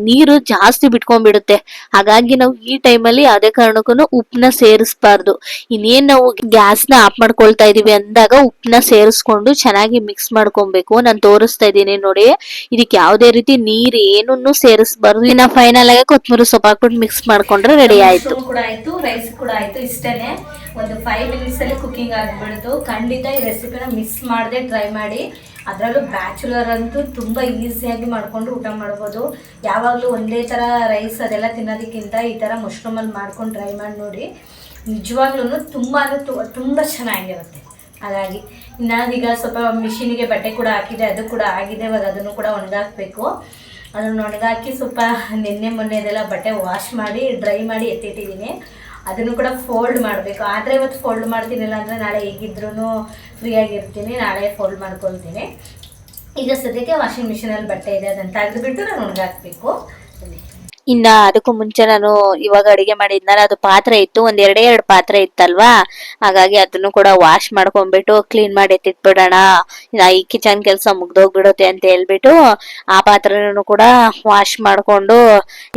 S2: ನೀರು ಜಾಸ್ತಿ ಬಿಟ್ಕೊಂಡ್ಬಿಡುತ್ತೆ. ಹಾಗಾಗಿ ನಾವು ಈ ಟೈಮಲ್ಲಿ ಯಾವುದೇ ಕಾರಣಕ್ಕೂ ಉಪ್ಪನ್ನ ಸೇರಿಸಬಾರ್ದು. ಇನ್ನೇನ್ ನಾವು ಗ್ಯಾಸ್ನ ಆಫ್ ಮಾಡ್ಕೊಳ್ತಾ ಇದೀವಿ ಅಂದಾಗ ಉಪ್ಪನ್ನ ಸೇರಿಸ್ಕೊಂಡು ಚೆನ್ನಾಗಿ ಮಿಕ್ಸ್ ಮಾಡ್ಕೊಬೇಕು. ನಾನು ತೋರಿಸ್ತಾ ಇದ್ದೀನಿ ನೋಡಿ. ಇದಕ್ಕೆ ಯಾವುದೇ ರೀತಿ ನೀರು ಏನನ್ನು ಸೇರಿಸಬಾರ್ದು. ಇನ್ನ ಫೈನಲ್ ಆಗಿ ಕೊತ್ತಂಬರಿ ಸೊಪ್ಪು ಹಾಕ್ಬಿಟ್ಟು ಮಿಕ್ಸ್ ಮಾಡ್ಕೊಂಡ್ರೆ ರೆಡಿ ಆಯ್ತು.
S1: ಕೂಡ ಆಯ್ತು ರೈಸ್ ಕೂಡ ಆಯ್ತು ಇಷ್ಟೇನೆ. ಒಂದು ಫೈವ್ ಮಿನಿಟ್ಸ್ ಅಲ್ಲಿ ಕುಕಿಂಗ್ ಆಗ್ಬಿಡ್ತು. ಖಂಡಿತ ಈ ರೆಸಿಪಿನ ಮಿಸ್ ಮಾಡದೆ ಟ್ರೈ ಮಾಡಿ. ಅದರಲ್ಲೂ ಬ್ಯಾಚುಲರ್ ಅಂತೂ ತುಂಬ ಈಸಿಯಾಗಿ ಮಾಡಿಕೊಂಡು ಊಟ ಮಾಡ್ಬೋದು. ಯಾವಾಗಲೂ ಒಂದೇ ಥರ ರೈಸ್ ಅದೆಲ್ಲ ತಿನ್ನೋದಕ್ಕಿಂತ ಈ ಥರ ಮಶ್ರೂಮಲ್ಲಿ ಮಾಡ್ಕೊಂಡು ಟ್ರೈ ಮಾಡಿ ನೋಡಿ. ನಿಜವಾಗ್ಲೂ ತುಂಬ ಅಂದರೆ ತುಂಬ ಚೆನ್ನಾಗಿರುತ್ತೆ. ಹಾಗಾಗಿ ನಾನೀಗ ಸ್ವಲ್ಪ ಮಿಷಿನಿಗೆ ಬಟ್ಟೆ ಕೂಡ ಹಾಕಿದೆ ಅದು ಕೂಡ ಆಗಿದೆ ಇವಾಗ ಅದನ್ನು ಕೂಡ ಒಣಗಾಕಬೇಕು. ಅದನ್ನು ಒಣಗಾಕಿ ಸ್ವಲ್ಪ ನಿನ್ನೆ ಮೊನ್ನೆದೆಲ್ಲ ಬಟ್ಟೆ ವಾಶ್ ಮಾಡಿ ಡ್ರೈ ಮಾಡಿ ಎತ್ತಿಟ್ಟಿದ್ದೀನಿ. ಅದನ್ನು ಕೂಡ ಫೋಲ್ಡ್ ಮಾಡಬೇಕು. ಆದರೆ ಇವತ್ತು ಫೋಲ್ಡ್ ಮಾಡ್ತೀನಿಲ್ಲ ಅಂದರೆ ನಾಳೆ ಹೇಗಿದ್ರೂ ಫ್ರೀಯಾಗಿರ್ತೀನಿ ನಾಳೆ ಫೋಲ್ಡ್ ಮಾಡ್ಕೊಳ್ತೀನಿ. ಈಗ ಸದ್ಯಕ್ಕೆ ವಾಷಿಂಗ್ ಮಿಷಿನಲ್ಲಿ ಬಟ್ಟೆ ಇದೆ ಅದನ್ನು ತೆಗೆದುಬಿಟ್ಟು ನಾನು ಒಣಗಾಕಬೇಕು.
S2: ಇನ್ನ ಅದಕ್ಕೂ ಮುಂಚೆ ನಾನು ಇವಾಗ ಅಡಿಗೆ ಮಾಡಿದ್ನಲ್ಲ ಅದು ಪಾತ್ರೆ ಇತ್ತು, ಒಂದ್ ಎರಡೇ ಎರಡು ಪಾತ್ರೆ ಇತ್ತಲ್ವಾ? ಹಾಗಾಗಿ ಅದನ್ನು ಕೂಡ ವಾಶ್ ಮಾಡ್ಕೊಂಡ್ಬಿಟ್ಟು ಕ್ಲೀನ್ ಮಾಡಿ ಎತ್ತಿಟ್ಬಿಡೋಣ ಈ ಕಿಚನ್ ಕೆಲಸ ಮುಗ್ದೋಗ್ಬಿಡುತ್ತೆ ಅಂತ ಹೇಳ್ಬಿಟ್ಟು ಆ ಪಾತ್ರೆನೂ ಕೂಡ ವಾಶ್ ಮಾಡ್ಕೊಂಡು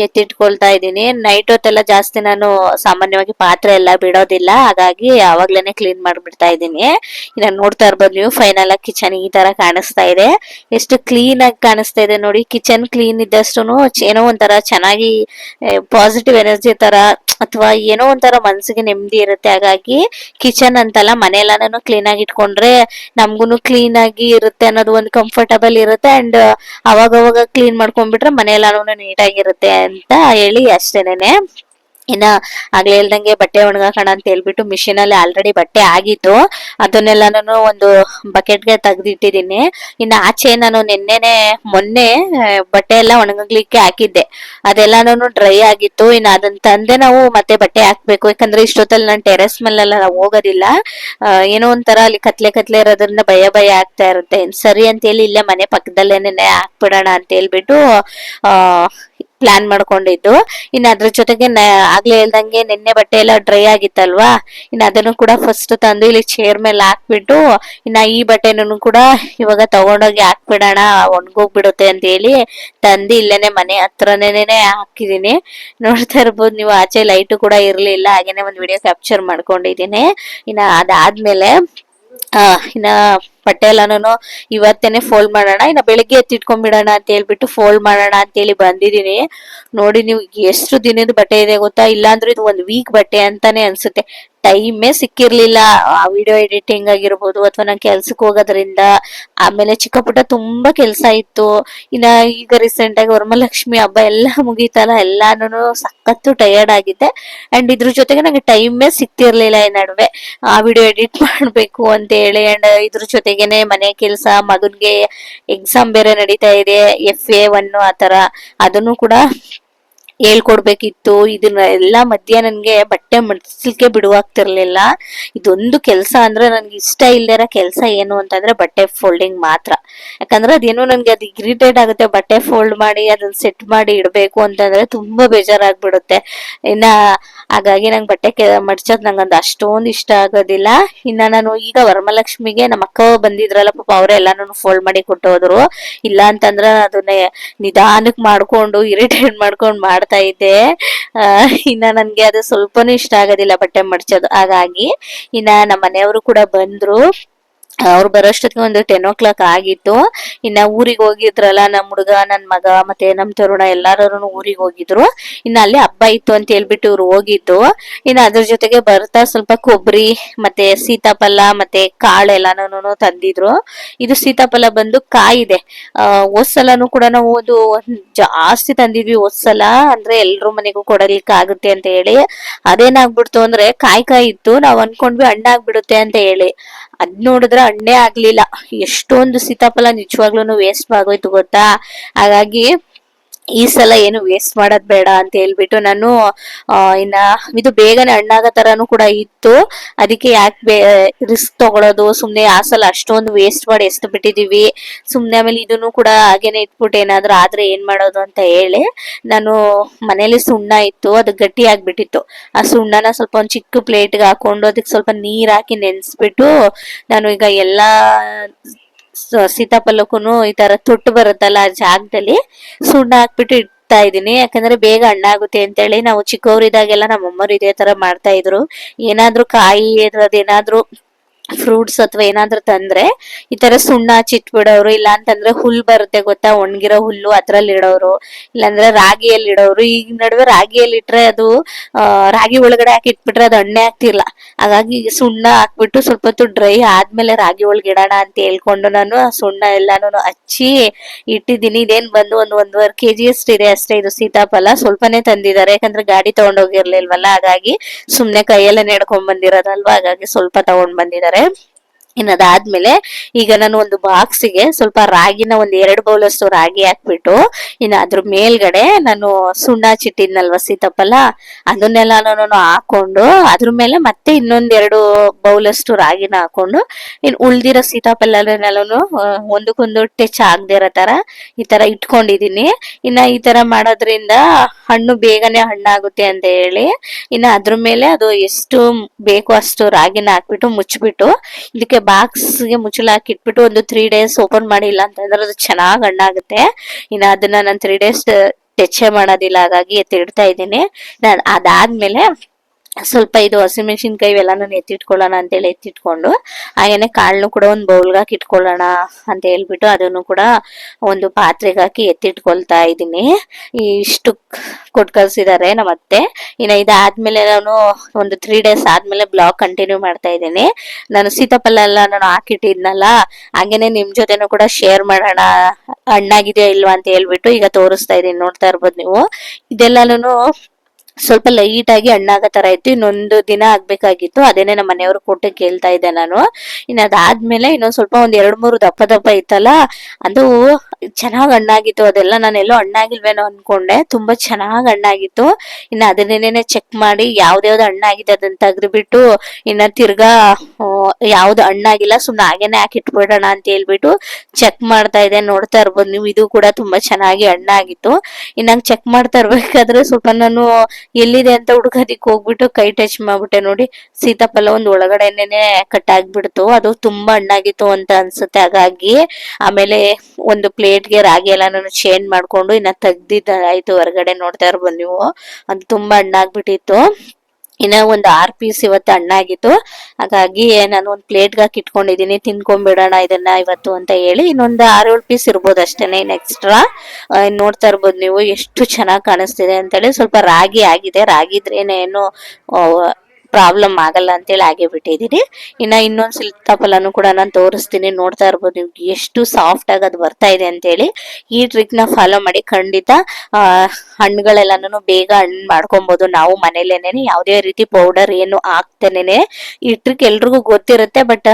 S2: ಎತ್ತಿಟ್ಕೊಳ್ತಾ ಇದ್ದೀನಿ. ನೈಟ್ ಹೊತ್ತೆಲ್ಲ ಜಾಸ್ತಿ ನಾನು ಸಾಮಾನ್ಯವಾಗಿ ಪಾತ್ರೆ ಎಲ್ಲ ಬಿಡೋದಿಲ್ಲ. ಹಾಗಾಗಿ ಅವಾಗ್ಲೇನೆ ಕ್ಲೀನ್ ಮಾಡ್ಬಿಡ್ತಾ ಇದ್ದೀನಿ. ಇನ್ನ ನೋಡ್ತಾ ಇರ್ಬೋದು ನೀವು ಫೈನಲ್ ಆಗಿ ಕಿಚನ್ ಈ ತರ ಕಾಣಿಸ್ತಾ ಇದೆ. ಎಷ್ಟು ಕ್ಲೀನ್ ಆಗಿ ಕಾಣಿಸ್ತಾ ಇದೆ ನೋಡಿ ಕಿಚನ್ ಕ್ಲೀನ್ ಇದ್ದಷ್ಟು ಏನೋ ಒಂಥರ ಚೆನ್ನಾಗಿ ಪಾಸಿಟಿವ್ ಎನರ್ಜಿ ತರ ಅಥವಾ ಏನೋ ಒಂಥರ ಮನಸ್ಸಿಗೆ ನೆಮ್ಮದಿ ಇರುತ್ತೆ. ಹಾಗಾಗಿ ಕಿಚನ್ ಅಂತಲ್ಲ ಮನೆಯೆಲ್ಲಾನು ಕ್ಲೀನ್ ಆಗಿ ಇಟ್ಕೊಂಡ್ರೆ ನಮ್ಗೂನು ಕ್ಲೀನ್ ಆಗಿ ಇರುತ್ತೆ ಅನ್ನೋದು ಒಂದು ಕಂಫರ್ಟಬಲ್ ಇರುತ್ತೆ. ಅಂಡ್ ಅವಾಗ ಅವಾಗ ಕ್ಲೀನ್ ಮಾಡ್ಕೊಂಡ್ಬಿಟ್ರೆ ಮನೆಯೆಲ್ಲಾನು ನೀಟಾಗಿರುತ್ತೆ ಅಂತ ಹೇಳಿ ಅಷ್ಟೇನೆ ಇನ್ನ ಆಗ್ಲೇ ಇಲ್ದಂಗೆ ಬಟ್ಟೆ ಒಣಗಾಕೋಣ ಅಂತ ಹೇಳ್ಬಿಟ್ಟು ಮಿಷಿನ್ ಅಲ್ಲಿ ಆಲ್ರೆಡಿ ಬಟ್ಟೆ ಆಗಿತ್ತು ಅದನ್ನೆಲ್ಲಾನು ಒಂದು ಬಕೆಟ್ಗೆ ತೆಗ್ದಿಟ್ಟಿದೀನಿ ಇನ್ನ ಆಚೆ ನಾನು ನಿನ್ನೆನೆ, ಮೊನ್ನೆ ಬಟ್ಟೆ ಎಲ್ಲ ಒಣಗಲಿಕ್ಕೆ ಹಾಕಿದ್ದೆ. ಅದೆಲ್ಲಾನು ಡ್ರೈ ಆಗಿತ್ತು. ಇನ್ನ ಅದನ್ನ ತಂದೆ ನಾವು ಮತ್ತೆ ಬಟ್ಟೆ ಹಾಕ್ಬೇಕು. ಯಾಕಂದ್ರೆ ಇಷ್ಟೊತ್ತಲ್ಲಿ ನಾನು ಟೆರೆಸ್ ಮೇಲೆಲ್ಲ ನಾವು ಹೋಗೋದಿಲ್ಲ. ಏನೋ ಒಂಥರ ಅಲ್ಲಿ ಕತ್ಲೆ ಕತ್ಲೆ ಇರೋದ್ರಿಂದ ಭಯ ಭಯ ಆಗ್ತಾ ಇರುತ್ತೆ. ಸರಿ ಅಂತ ಹೇಳಿ ಇಲ್ಲೇ ಮನೆ ಪಕ್ಕದಲ್ಲೇನೆ ಹಾಕ್ಬಿಡೋಣ ಅಂತ ಹೇಳ್ಬಿಟ್ಟು, ಆ ಪ್ಲಾನ್ ಮಾಡ್ಕೊಂಡಿದ್ದು. ಇನ್ನು ಅದ್ರ ಜೊತೆಗೆ ಆಗ್ಲೇ ಇಲ್ದಂಗೆ ನಿನ್ನೆ ಬಟ್ಟೆ ಎಲ್ಲ ಡ್ರೈ ಆಗಿತ್ತಲ್ವಾ? ಇನ್ನು ಅದನ್ನು ಕೂಡ ಫಸ್ಟ್ ತಂದು ಇಲ್ಲಿ ಚೇರ್ ಮೇಲೆ ಹಾಕ್ಬಿಟ್ಟು, ಇನ್ನು ಈ ಬಟ್ಟೆನೂ ಕೂಡ ಇವಾಗ ತಗೊಂಡೋಗಿ ಹಾಕ್ಬಿಡೋಣ, ಒಣಗೋಗ್ಬಿಡುತ್ತೆ ಅಂತ ಹೇಳಿ ತಂದು ಇಲ್ಲೇನೆ ಮನೆ ಹತ್ರನೇನೆ ಹಾಕಿದ್ದೀನಿ. ನೋಡ್ತಾ ಇರ್ಬೋದು, ನೀವು ಆಚೆ ಲೈಟು ಕೂಡ ಇರಲಿಲ್ಲ, ಹಾಗೇನೆ ಒಂದು ವಿಡಿಯೋ ಕ್ಯಾಪ್ಚರ್ ಮಾಡ್ಕೊಂಡಿದ್ದೀನಿ. ಇನ್ನು ಅದಾದ್ಮೇಲೆ ಇನ್ನ ಬಟ್ಟೆ ಎಲ್ಲಾನು ಇವತ್ತೇನೆ ಫೋಲ್ಡ್ ಮಾಡೋಣ, ಇನ್ನ ಬೆಳಿಗ್ಗೆ ಎತ್ತಿಟ್ಕೊಂಡ್ಬಿಡೋಣ ಅಂತ ಹೇಳ್ಬಿಟ್ಟು ಫೋಲ್ಡ್ ಮಾಡೋಣ ಅಂತ ಹೇಳಿ ಬಂದಿದೀನಿ ನೋಡಿ ನೀವು ಎಷ್ಟು ದಿನದ ಬಟ್ಟೆ ಇದೆ ಗೊತ್ತಾ? ಇಲ್ಲಾಂದ್ರೆ ಇದು ಒಂದ್ ವೀಕ್ ಬಟ್ಟೆ ಅಂತಾನೆ ಅನ್ಸುತ್ತೆ. ಟೈಮೇ ಸಿಕ್ಕಿರ್ಲಿಲ್ಲ. ಆ ವಿಡಿಯೋ ಎಡಿಟಿಂಗ್ ಆಗಿರ್ಬೋದು ಅಥವಾ ನಾನು ಕೆಲ್ಸಕ್ಕೆ ಹೋಗೋದ್ರಿಂದ ಆಮೇಲೆ ಚಿಕ್ಕ ಪುಟ್ಟ ತುಂಬಾ ಕೆಲಸ ಇತ್ತು. ಇನ್ನ ಈಗ ರೀಸೆಂಟ್ ಆಗಿ ವರಮಲಕ್ಷ್ಮಿ ಹಬ್ಬ ಎಲ್ಲ ಮುಗೀತಲ್ಲ ಎಲ್ಲಾನು ಸಖತ್ತು ಟಯರ್ಡ್ ಆಗಿದ್ದೆ. ಅಂಡ್ ಇದ್ರ ಜೊತೆಗೆ ನಂಗೆ ಟೈಮೇ ಸಿಕ್ತಿರ್ಲಿಲ್ಲ ಈ ನಡುವೆ. ಆ ವಿಡಿಯೋ ಎಡಿಟ್ ಮಾಡ್ಬೇಕು ಅಂತ ಹೇಳಿ ಅಂಡ್ ಇದ್ರ ಜೊತೆಗೇನೆ ಮನೆ ಕೆಲಸ, ಮಗನ್ಗೆ ಎಕ್ಸಾಮ್ ಬೇರೆ ನಡೀತಾ ಇದೆ ಎಫ್ ಎ ಒನ್ ಆತರ ಅದನ್ನು ಕೂಡ ಹೇಳ್ಕೊಡ್ಬೇಕಿತ್ತು. ಇದನ್ನ ಎಲ್ಲ ಮಧ್ಯ ನನ್ಗೆ ಬಟ್ಟೆ ಮಡಿಸ್ಲಿಕ್ಕೆ ಬಿಡುವಾಗ್ತಿರ್ಲಿಲ್ಲ ಇದೊಂದು ಕೆಲಸ ಅಂದ್ರೆ ನನ್ಗೆ ಇಷ್ಟ ಇಲ್ದಿರೋ ಕೆಲಸ ಏನು ಅಂತಂದ್ರೆ ಬಟ್ಟೆ ಫೋಲ್ಡಿಂಗ್ ಮಾತ್ರ. ಯಾಕಂದ್ರೆ ಅದೇನೋ ನನ್ಗೆ ಅದು ಇರಿಟೇಟ್ ಆಗುತ್ತೆ, ಬಟ್ಟೆ ಫೋಲ್ಡ್ ಮಾಡಿ, ಅದನ್ನ ಸೆಟ್ ಮಾಡಿ ಇಡಬೇಕು ಅಂತಂದ್ರೆ ತುಂಬಾ ಬೇಜಾರಾಗ್ಬಿಡುತ್ತೆ. ಇನ್ನ ಹಾಗಾಗಿ ನಂಗೆ ಬಟ್ಟೆ ಮಡ್ಚೋದ್ ನಂಗೊಂದು ಅಷ್ಟೊಂದು ಇಷ್ಟ ಆಗೋದಿಲ್ಲ. ಇನ್ನ ನಾನು ಈಗ ವರಮಲಕ್ಷ್ಮಿಗೆ ನಮ್ಮ ಅಕ್ಕ ಬಂದಿದ್ರಲ್ಲ, ಪಾಪ ಅವರೇ ಎಲ್ಲಾನು ಫೋಲ್ಡ್ ಮಾಡಿ ಕೊಟ್ಟೋದ್ರು. ಇಲ್ಲ ಅಂತಂದ್ರೆ ಅದನ್ನೇ ನಿಧಾನಕ್ಕೆ ಮಾಡ್ಕೊಂಡು ಇರಿಟೇಟ್ ಮಾಡ್ಕೊಂಡು ಮಾಡ್ತಾ ಇದ್ದೆ ಆ, ಇನ್ನ ನನ್ಗೆ ಅದು ಸ್ವಲ್ಪನೂ ಇಷ್ಟ ಆಗೋದಿಲ್ಲ ಬಟ್ಟೆ ಮಡ್ಚೋದು. ಹಾಗಾಗಿ ಇನ್ನ ನಮ್ಮ ಮನೆಯವರು ಕೂಡ ಬಂದ್ರು. ಅವ್ರು ಬರೋಷ್ಟೊತ್ತಿಗೆ ಒಂದು ಟೆನ್ ಓ ಕ್ಲಾಕ್ ಆಗಿತ್ತು. ಇನ್ನ ಊರಿಗೆ ಹೋಗಿದ್ರಲ್ಲ ನಮ್ ಹುಡುಗ, ನನ್ ಮಗ ಮತ್ತೆ ನಮ್ ತರುಣ ಎಲ್ಲಾರು ಊರಿಗೆ ಹೋಗಿದ್ರು. ಇನ್ನ ಅಲ್ಲಿ ಹಬ್ಬ ಇತ್ತು ಅಂತ ಹೇಳ್ಬಿಟ್ಟು ಇವ್ರು ಹೋಗಿದ್ದು. ಇನ್ನ ಅದ್ರ ಜೊತೆಗೆ ಬರ್ತಾ ಸ್ವಲ್ಪ ಕೊಬ್ಬರಿ, ಮತ್ತೆ ಸೀತಾಫಲ, ಮತ್ತೆ ಕಾಳು ಎಲ್ಲಾನು ತಂದಿದ್ರು. ಇದು ಸೀತಾಫಲ ಬಂದು ಕಾಯಿದೆ. ಆ ಹೋದ್ಸಲನು ಕೂಡ ನಾವು ಒಂದು ಜಾಸ್ತಿ ತಂದಿದ್ವಿ ಹೊಸಲ ಅಂದ್ರೆ ಎಲ್ರು ಮನೆಗೂ ಕೊಡಲಿಕ್ಕೆ ಆಗುತ್ತೆ ಅಂತ ಹೇಳಿ. ಅದೇನಾಗ್ಬಿಡ್ತು ಅಂದ್ರೆ ಕಾಯಿ ಕಾಯಿ ಇತ್ತು. ನಾವ್ ಅನ್ಕೊಂಡ್ವಿ ಹಣ್ಣಾಗ್ಬಿಡುತ್ತೆ ಅಂತ ಹೇಳಿ. ಅದ್ ನೋಡಿದ್ರೆ ಹಣ್ಣೇ ಆಗ್ಲಿಲ್ಲ. ಎಷ್ಟೊಂದು ಸೀತಾಫಲ ನಿಜವಾಗ್ಲೂ ವೇಸ್ಟ್ ಆಗೋಯ್ತು ಗೊತ್ತಾ? ಹಾಗಾಗಿ ಈ ಸಲ ಏನು ವೇಸ್ಟ್ ಮಾಡೋದ್ ಬೇಡ ಅಂತ ಹೇಳ್ಬಿಟ್ಟು ನಾನು ಇನ್ನ ಇದು ಬೇಗನೆ ಹಣ್ಣಾಗೋ ತರಾನು ಕೂಡ ಇತ್ತು. ಅದಕ್ಕೆ ಯಾಕೆ ರಿಸ್ಕ್ ತಗೊಳೋದು, ಸುಮ್ನೆ ಆ ಸಲ ಅಷ್ಟೊಂದು ವೇಸ್ಟ್ ಮಾಡಿ ಎಷ್ಟು ಬಿಟ್ಟಿದೀವಿ ಸುಮ್ನೆ ಆಮೇಲೆ ಇದನ್ನು ಕೂಡ ಹಾಗೇನೆ ಇಟ್ಬಿಟ್ಟು ಏನಾದ್ರೂ ಆದ್ರೆ ಏನ್ ಮಾಡೋದು ಅಂತ ಹೇಳಿ ನಾನು ಮನೇಲಿ ಸುಣ್ಣ ಇತ್ತು, ಅದು ಗಟ್ಟಿ ಆಗ್ಬಿಟ್ಟಿತ್ತು. ಆ ಸುಣ್ಣನ ಸ್ವಲ್ಪ ಒಂದ್ ಚಿಕ್ಕ ಪ್ಲೇಟ್ಗೆ ಹಾಕೊಂಡು ಅದಕ್ಕೆ ಸ್ವಲ್ಪ ನೀರ್ ಹಾಕಿ ನೆನ್ಸ್ಬಿಟ್ಟು ನಾನು ಈಗ ಎಲ್ಲಾ ಸ- ಸೀತಾಫಲಕ್ಕೂನು ಈ ತರ ತೊಟ್ಟು ಬರುತ್ತಲ್ಲ ಆ ಜಾಗದಲ್ಲಿ ಸುಣ್ಣ ಹಾಕ್ಬಿಟ್ಟು ಇಡ್ತಾ ಇದೀನಿ ಯಾಕಂದ್ರೆ ಬೇಗ ಹಣ್ಣಾಗುತ್ತೆ ಅಂತೇಳಿ ನಾವು ಚಿಕ್ಕವರಿದ್ದಾಗೆಲ್ಲ ನಮ್ಮ ಅಮ್ಮರು ಇದೇ ತರ ಮಾಡ್ತಾ ಇದ್ರು. ಏನಾದ್ರೂ ಕಾಯಿ ಅದೇನಾದ್ರೂ ಫ್ರೂಟ್ಸ್ ಅಥವಾ ಏನಾದ್ರೂ ತಂದ್ರೆ ಈ ತರ ಸುಣ್ಣ, ಚಿಟ್ಬಿಡೋರು, ಇಲ್ಲ ಅಂತಂದ್ರೆ ಹುಲ್ ಬರುತ್ತೆ ಗೊತ್ತಾ? ಒಣಗಿರೋ ಹುಲ್ಲು ಅದ್ರಲ್ಲಿ ಇಡೋರು ಇಲ್ಲಾಂದ್ರೆ ರಾಗಿಯಲ್ಲಿ ಇಡೋರು ಈಗ ನಡುವೆ ರಾಗಿಯಲ್ಲಿ ಇಟ್ರೆ ಅದು ರಾಗಿ ಒಳಗಡೆ ಹಾಕಿ ಇಟ್ಬಿಟ್ರೆ ಅದು ಹಣ್ಣೆ ಆಗ್ತಿರ್ಲ ಹಾಗಾಗಿ ಸುಣ್ಣ ಹಾಕ್ಬಿಟ್ಟು ಸ್ವಲ್ಪ ಹೊತ್ತು ಡ್ರೈ ಆದ್ಮೇಲೆ ರಾಗಿ ಒಳಗೆ ಇಡೋಣ ಅಂತ ಹೇಳ್ಕೊಂಡು ನಾನು ಸುಣ್ಣ ಎಲ್ಲಾನು ಹಚ್ಚಿ ಇಟ್ಟಿದ್ದೀನಿ. ಇದೇನ್ ಬಂದು ಒಂದು ಒಂದೂವರೆ ಕೆಜಿ ಅಷ್ಟು ಇದೆ ಅಷ್ಟೇ. ಇದು ಸೀತಾಫಲ. ಸ್ವಲ್ಪನೇ ತಂದಿದ್ದಾರೆ. ಯಾಕಂದ್ರೆ ಗಾಡಿ ತಗೊಂಡೋಗಿರ್ಲಿಲ್ವಲ್ಲ? ಹಾಗಾಗಿ ಸುಮ್ನೆ ಕೈಯಲ್ಲೇ ನೆಡ್ಕೊಂಡ್ ಬಂದಿರೋದಲ್ವಾ? ಹಾಗಾಗಿ ಸ್ವಲ್ಪ ತಗೊಂಡ್ ಬಂದಿದ್ದಾರೆ. ಇನ್ನು ಅದಾದ್ಮೇಲೆ ಈಗ ನಾನು ಒಂದು ಬಾಕ್ಸಿಗೆ ಸ್ವಲ್ಪ ರಾಗಿನ ಒಂದ್ ಎರಡು ಬೌಲಷ್ಟು ರಾಗಿ ಹಾಕ್ಬಿಟ್ಟು, ಇನ್ನು ಅದ್ರ ಮೇಲ್ಗಡೆ ನಾನು ಸುಣ್ಣ ಚಿಟ್ಟಿದ್ನಲ್ವ ಸೀತಾಫಲ, ಅದನ್ನೆಲ್ಲ ನಾನು ಹಾಕೊಂಡು, ಅದ್ರ ಮೇಲೆ ಮತ್ತೆ ಇನ್ನೊಂದೆರಡು ಬೌಲಷ್ಟು ರಾಗಿನ ಹಾಕೊಂಡು, ಇನ್ನು ಉಳ್ದಿರೋ ಸೀತಾಫಲನೆಲ್ಲನು ಒಂದಕ್ಕೊಂದು ಟಚ್ ಆಗದೇ ಇರೋ ತರ ಈ ತರ ಇಟ್ಕೊಂಡಿದೀನಿ ಇನ್ನ ಈ ತರ ಮಾಡೋದ್ರಿಂದ ಹಣ್ಣು ಬೇಗನೆ ಹಣ್ಣಾಗುತ್ತೆ ಅಂತ ಹೇಳಿ, ಇನ್ನ ಅದ್ರ ಮೇಲೆ ಅದು ಎಷ್ಟು ಬೇಕು ಅಷ್ಟು ರಾಗಿನ ಹಾಕ್ಬಿಟ್ಟು ಮುಚ್ಚಿಬಿಟ್ಟು, ಇದಕ್ಕೆ ಬಾಕ್ಸ್ಗೆ ಮುಚ್ಚಳ ಹಾಕಿಟ್ಬಿಟ್ಟು ಒಂದು ತ್ರೀ ಡೇಸ್ ಓಪನ್ ಮಾಡಿಲ್ಲ ಅಂತಂದ್ರೆ ಅದು ಚೆನ್ನಾಗಿ ಹಣ್ಣಾಗುತ್ತೆ. ಇನ್ನ ಅದನ್ನ ನಾನು ತ್ರೀ ಡೇಸ್ ಟೆಚ್ಚೆ ಮಾಡೋದಿಲ್ಲ, ಹಾಗಾಗಿ ಎತ್ತಿಡ್ತಾ ಇದ್ದೀನಿ. ನಾನ್ ಅದಾದ್ಮೇಲೆ ಸ್ವಲ್ಪ ಇದು ಹಸಿಮೆಣಸಿನ್ಕಾಯಿ ಇವೆಲ್ಲಾನು ಎತ್ತಿಟ್ಕೊಳ್ಳೋಣ ಅಂತೇಳಿ ಎತ್ತಿಟ್ಕೊಂಡು, ಹಾಗೇನೆ ಕಾಳನ್ನು ಕೂಡ ಒಂದು ಬೌಲ್ಗೆ ಹಾಕಿ ಇಟ್ಕೊಳ್ಳೋಣ ಅಂತ ಹೇಳ್ಬಿಟ್ಟು ಅದನ್ನು ಕೂಡ ಒಂದು ಪಾತ್ರೆಗೆ ಹಾಕಿ ಎತ್ತಿಟ್ಕೊಳ್ತಾ ಇದ್ದೀನಿ. ಇಷ್ಟು ಕೊಟ್ಟು ಕಳ್ಸಿದ್ದಾರೆ ನಮ್ಮ ಅತ್ತೆ ಇನ್ನು ಇದಾದ್ಮೇಲೆ ನಾನು ಒಂದು ತ್ರೀ ಡೇಸ್ ಆದ್ಮೇಲೆ ಬ್ಲಾಗ್ ಕಂಟಿನ್ಯೂ ಮಾಡ್ತಾ ಇದ್ದೀನಿ. ನಾನು ಸೀತಾಫಲ ಎಲ್ಲ ನಾನು ಹಾಕಿಟ್ಟಿದ್ನಲ್ಲ, ಹಾಗೇನೆ ನಿಮ್ಮ ಜೊತೆನೂ ಕೂಡ ಶೇರ್ ಮಾಡೋಣ ಹಣ್ಣಾಗಿದೆಯಾ ಇಲ್ವಾ ಅಂತ ಹೇಳ್ಬಿಟ್ಟು ಈಗ ತೋರಿಸ್ತಾ ಇದೀನಿ ನೋಡ್ತಾ ಇರ್ಬೋದು ನೀವು. ಇದೆಲ್ಲಾನು ಸ್ವಲ್ಪ ಲೈಟ್ ಆಗಿ ಹಣ್ಣಾಗೋ ತರ ಇತ್ತು. ಇನ್ನೊಂದು ದಿನ ಆಗ್ಬೇಕಾಗಿತ್ತು. ಅದೇನೆ ನಮ್ಮ ಮನೆಯವರು ಕೊಟ್ಟು ಕೇಳ್ತಾ ಇದ್ದೆ ನಾನು. ಇನ್ನು ಅದಾದ್ಮೇಲೆ ಇನ್ನೊಂದ್ ಸ್ವಲ್ಪ ಒಂದ್ ಎರಡ್ ಮೂರು ದಪ್ಪ ದಪ್ಪ ಇತ್ತಲ್ಲ, ಅದು ಚೆನ್ನಾಗ್ ಹಣ್ಣಾಗಿತ್ತು. ಅದೆಲ್ಲ ನಾನೆಲ್ಲೋ ಹಣ್ಣಾಗಿಲ್ವೇನೋ ಅನ್ಕೊಂಡೆ. ತುಂಬಾ ಚೆನ್ನಾಗ್ ಹಣ್ಣಾಗಿತ್ತು. ಇನ್ನು ಅದನ್ನೇನೆ ಚೆಕ್ ಮಾಡಿ ಯಾವ್ದ್ಯಾವ್ದು ಹಣ್ಣಾಗಿದೆ ಅದನ್ನ ತೆಗೆದ್ಬಿಟ್ಟು, ಇನ್ನ ತಿರ್ಗಾ ಯಾವ್ದು ಹಣ್ಣಾಗಿಲ್ಲ, ಸುಮ್ನೆ ಹಾಗೇನೆ ಹಾಕಿಟ್ಬಿಡೋಣ ಅಂತ ಹೇಳ್ಬಿಟ್ಟು ಚೆಕ್ ಮಾಡ್ತಾ ಇದ್ದೆ. ನೋಡ್ತಾ ಇರ್ಬೋದು ನೀವು. ಇದು ಕೂಡ ತುಂಬಾ ಚೆನ್ನಾಗಿ ಹಣ್ಣಾಗಿತ್ತು. ಇನ್ನ ಚೆಕ್ ಮಾಡ್ತಾ ಇರ್ಬೇಕಾದ್ರೆ ಸ್ವಲ್ಪ ನಾನು ಎಲ್ಲಿದೆ ಅಂತ ಹುಡುಗದಿಕ್ ಹೋಗ್ಬಿಟ್ಟು ಕೈ ಟಚ್ ಮಾಡ್ಬಿಟ್ಟೆ ನೋಡಿ. ಸೀತಾಫಲ ಒಂದ್ ಒಳಗಡೆನೆ ಕಟ್ ಆಗ್ಬಿಡ್ತು. ಅದು ತುಂಬಾ ಹಣ್ಣಾಗಿತ್ತು ಅಂತ ಅನ್ಸುತ್ತೆ. ಹಾಗಾಗಿ ಆಮೇಲೆ ಒಂದು ಪ್ಲೇಟ್ಗೆ ರಾಗಿ ಎಲ್ಲ ನಾನು ಚೇಂಜ್ ಮಾಡ್ಕೊಂಡು ಇನ್ನ ತೆಗ್ದಿದ್ದ ಆಯ್ತು ಹೊರಗಡೆ ನೋಡ್ತಾ ಇರ್ಬೋದು ನೀವು. ಅದು ತುಂಬಾ ಹಣ್ಣಾಗ್ಬಿಟ್ಟಿತ್ತು. ಇನ್ನ ಒಂದು ಆರ್ ಪೀಸ್ ಇವತ್ತು ಹಣ್ಣಾಗಿತ್ತು ಹಾಗಾಗಿ ನಾನು ಒಂದು ಪ್ಲೇಟ್ಗೆ ಹಾಕಿ ಇಟ್ಕೊಂಡಿದೀನಿ. ತಿನ್ಕೊಂಡ್ಬಿಡೋಣ ಇದನ್ನ ಇವತ್ತು ಅಂತ ಹೇಳಿ ಇನ್ನೊಂದು ಆರೇಳು ಪೀಸ್ ಇರ್ಬೋದು ಅಷ್ಟೇನೆ ಇನ್ ಎಕ್ಸ್ಟ್ರಾ ನೋಡ್ತಾ ಇರ್ಬೋದು ನೀವು ಎಷ್ಟು ಚೆನ್ನಾಗಿ ಕಾಣಿಸ್ತಿದೆ ಅಂತೇಳಿ ಸ್ವಲ್ಪ ರಾಗಿ ಆಗಿದೆ. ರಾಗಿ ಇದ್ರೇನೆ ಏನು ಪ್ರಾಬ್ಲಮ್ ಆಗಲ್ಲ ಅಂತೇಳಿ ಹಾಗೆ ಬಿಟ್ಟಿದ್ದೀನಿ. ಇನ್ನ ಇನ್ನೊಂದ್ ಸೀತಾಫಲನು ಕೂಡ ನಾನು ತೋರಿಸ್ತೀನಿ. ನೋಡ್ತಾ ಇರ್ಬೋದು ನಿಮ್ಗೆ ಎಷ್ಟು ಸಾಫ್ಟ್ ಆಗಿ ಅದು ಬರ್ತಾ ಇದೆ ಅಂತೇಳಿ. ಈ ಟ್ರಿಕ್ನ ಫಾಲೋ ಮಾಡಿ ಖಂಡಿತ ಹಣ್ಣುಗಳೆಲ್ಲಾನು ಬೇಗ ಹಣ್ಣು ಮಾಡ್ಕೊಬಹುದು ನಾವು ಮನೇಲೇನೆ ಯಾವುದೇ ರೀತಿ ಪೌಡರ್ ಏನು ಹಾಕ್ತೇನೆ ಈ ಟ್ರಿಕ್ ಎಲ್ರಿಗೂ ಗೊತ್ತಿರುತ್ತೆ ಬಟ್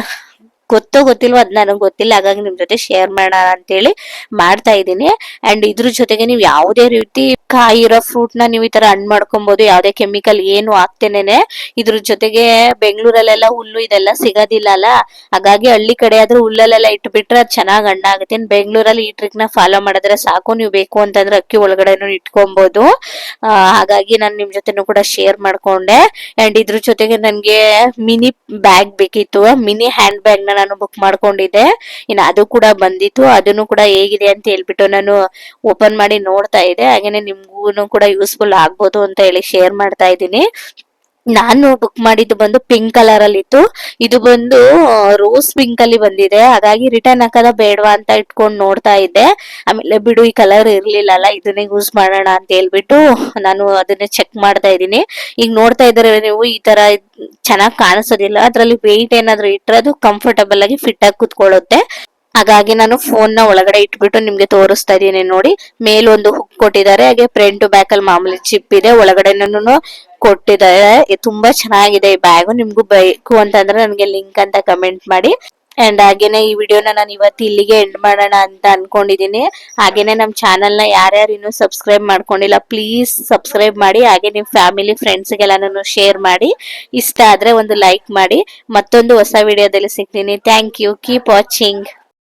S2: ಗೊತ್ತೋ ಗೊತ್ತಿಲ್ವೋ ಅದ್ ನನಗೆ ಗೊತ್ತಿಲ್ಲ, ಹಾಗಾಗಿ ನಿಮ್ ಜೊತೆ ಶೇರ್ ಮಾಡೋಣ ಅಂತೇಳಿ ಮಾಡ್ತಾ ಇದ್ದೀನಿ. ಅಂಡ್ ಇದ್ರ ಜೊತೆಗೆ ನೀವು ಯಾವುದೇ ರೀತಿ ಕಾಯಿ ಇರೋ ಫ್ರೂಟ್ನ ನೀವು ಈ ತರ ಹಣ್ಣು ಮಾಡ್ಕೊಬೋದು, ಯಾವುದೇ ಕೆಮಿಕಲ್ ಏನು ಹಾಕ್ತೇನೆ ಇದ್ರ ಜೊತೆಗೆ ಬೆಂಗಳೂರಲ್ಲೆಲ್ಲ ಹುಲ್ಲು ಇದೆಲ್ಲ ಸಿಗೋದಿಲ್ಲ ಅಲ್ಲ? ಹಾಗಾಗಿ ಹಳ್ಳಿ ಕಡೆ ಆದ್ರೆ ಹುಲ್ಲಲ್ಲೆಲ್ಲ ಇಟ್ಬಿಟ್ರೆ ಅದು ಚೆನ್ನಾಗ್ ಹಣ್ಣ ಆಗುತ್ತೆ ಬೆಂಗಳೂರಲ್ಲಿ ಈ ಟ್ರಿಕ್ನ ಫಾಲೋ ಮಾಡಿದ್ರೆ ಸಾಕು, ನೀವು ಬೇಕು ಅಂತಂದ್ರೆ ಅಕ್ಕಿ ಒಳಗಡೆನೂ ಇಟ್ಕೊಬಹುದು ಹಾಗಾಗಿ ನಾನು ನಿಮ್ ಜೊತೆನೂ ಕೂಡ ಶೇರ್ ಮಾಡ್ಕೊಂಡೆ. ಅಂಡ್ ಇದ್ರ ಜೊತೆಗೆ ನನ್ಗೆ ಮಿನಿ ಬ್ಯಾಗ್ ಬೇಕಿತ್ತು, ಮಿನಿ ಹ್ಯಾಂಡ್ ಬ್ಯಾಗ್ನ ನಾನು ಬುಕ್ ಮಾಡ್ಕೊಂಡಿದ್ದೆ. ಇನ್ನು ಅದು ಕೂಡ ಬಂದಿತ್ತು. ಅದನ್ನು ಕೂಡ ಹೇಗಿದೆ ಅಂತ ಹೇಳ್ಬಿಟ್ಟು ನಾನು ಓಪನ್ ಮಾಡಿ ನೋಡ್ತಾ ಇದ್ದೆ. ಹಾಗೇನೆ ನಿಮ್ಗೂ ಕೂಡ ಯೂಸ್ಫುಲ್ ಆಗ್ಬೋದು ಅಂತ ಹೇಳಿ ಶೇರ್ ಮಾಡ್ತಾ ಇದ್ದೀನಿ. ನಾನು ಬುಕ್ ಮಾಡಿದ್ದು ಬಂದು ಪಿಂಕ್ ಕಲರ್ ಅಲ್ಲಿ ಇತ್ತು ಇದು ಬಂದು ರೋಸ್ ಪಿಂಕ್ ಅಲ್ಲಿ ಬಂದಿದೆ. ಹಾಗಾಗಿ ರಿಟರ್ನ್ ಹಾಕದ ಬೇಡವಾ ಅಂತ ಇಟ್ಕೊಂಡು ನೋಡ್ತಾ ಇದ್ದೆ. ಆಮೇಲೆ ಬಿಡು, ಈ ಕಲರ್ ಇರ್ಲಿಲ್ಲಲ್ಲ, ಇದನ್ನೇ ಯೂಸ್ ಮಾಡೋಣ ಅಂತ ಹೇಳ್ಬಿಟ್ಟು ನಾನು ಅದನ್ನೇ ಚೆಕ್ ಮಾಡ್ತಾ ಇದ್ದೀನಿ. ಈಗ ನೋಡ್ತಾ ಇದ್ರೆ ನೀವು, ಈ ತರ ಚೆನ್ನಾಗಿ ಕಾಣಿಸೋದಿಲ್ಲ. ಅದ್ರಲ್ಲಿ ವೆಯ್ಟ್ ಏನಾದ್ರು ಇಟ್ರೆ ಅದು ಕಂಫರ್ಟಬಲ್ ಆಗಿ ಫಿಟ್ ಆಗಿ ಕುತ್ಕೊಳ್ಳುತ್ತೆ. ಹಾಗಾಗಿ ನಾನು ಫೋನ್ನ ಒಳಗಡೆ ಇಟ್ಬಿಟ್ಟು ನಿಮ್ಗೆ ತೋರಿಸ್ತಾ ಇದೀನಿ ನೋಡಿ. ಮೇಲೊಂದು ಹುಕ್ ಕೊಟ್ಟಿದ್ದಾರೆ. ಹಾಗೆ ಫ್ರಂಟ್ ಬ್ಯಾಕ್ ಅಲ್ಲಿ ಮಾಮೂಲಿ ಚಿಪ್ ಇದೆ. ಒಳಗಡೆನೂ ಕೊಟ್ಟಿದ್ದಾರೆ. ತುಂಬಾ ಚೆನ್ನಾಗಿದೆ ಈ ಬ್ಯಾಗ್ ನಿಮ್ಗೂ ಬೇಕು ಅಂತಂದ್ರೆ ನನಗೆ ಲಿಂಕ್ ಅಂತ ಕಮೆಂಟ್ ಮಾಡಿ. ಅಂಡ್ ಹಾಗೇನೆ ಈ ವಿಡಿಯೋನ ನಾನು ಇವತ್ತು ಇಲ್ಲಿಗೆ ಎಂಡ್ ಮಾಡೋಣ ಅಂತ ಅನ್ಕೊಂಡಿದೀನಿ ಹಾಗೇನೆ ನಮ್ ಚಾನೆಲ್ನ ಯಾರ್ಯಾರು ಇನ್ನೂ ಸಬ್ಸ್ಕ್ರೈಬ್ ಮಾಡ್ಕೊಂಡಿಲ್ಲ ಪ್ಲೀಸ್ ಸಬ್ಸ್ಕ್ರೈಬ್ ಮಾಡಿ. ಹಾಗೆ ನಿಮ್ ಫ್ಯಾಮಿಲಿ ಫ್ರೆಂಡ್ಸ್ ಗೆಲ್ಲಾನು ಶೇರ್ ಮಾಡಿ. ಇಷ್ಟ ಆದ್ರೆ ಒಂದು ಲೈಕ್ ಮಾಡಿ. ಮತ್ತೊಂದು ಹೊಸ ವಿಡಿಯೋದಲ್ಲಿ ಸಿಗ್ತೀನಿ. Thank you keep watching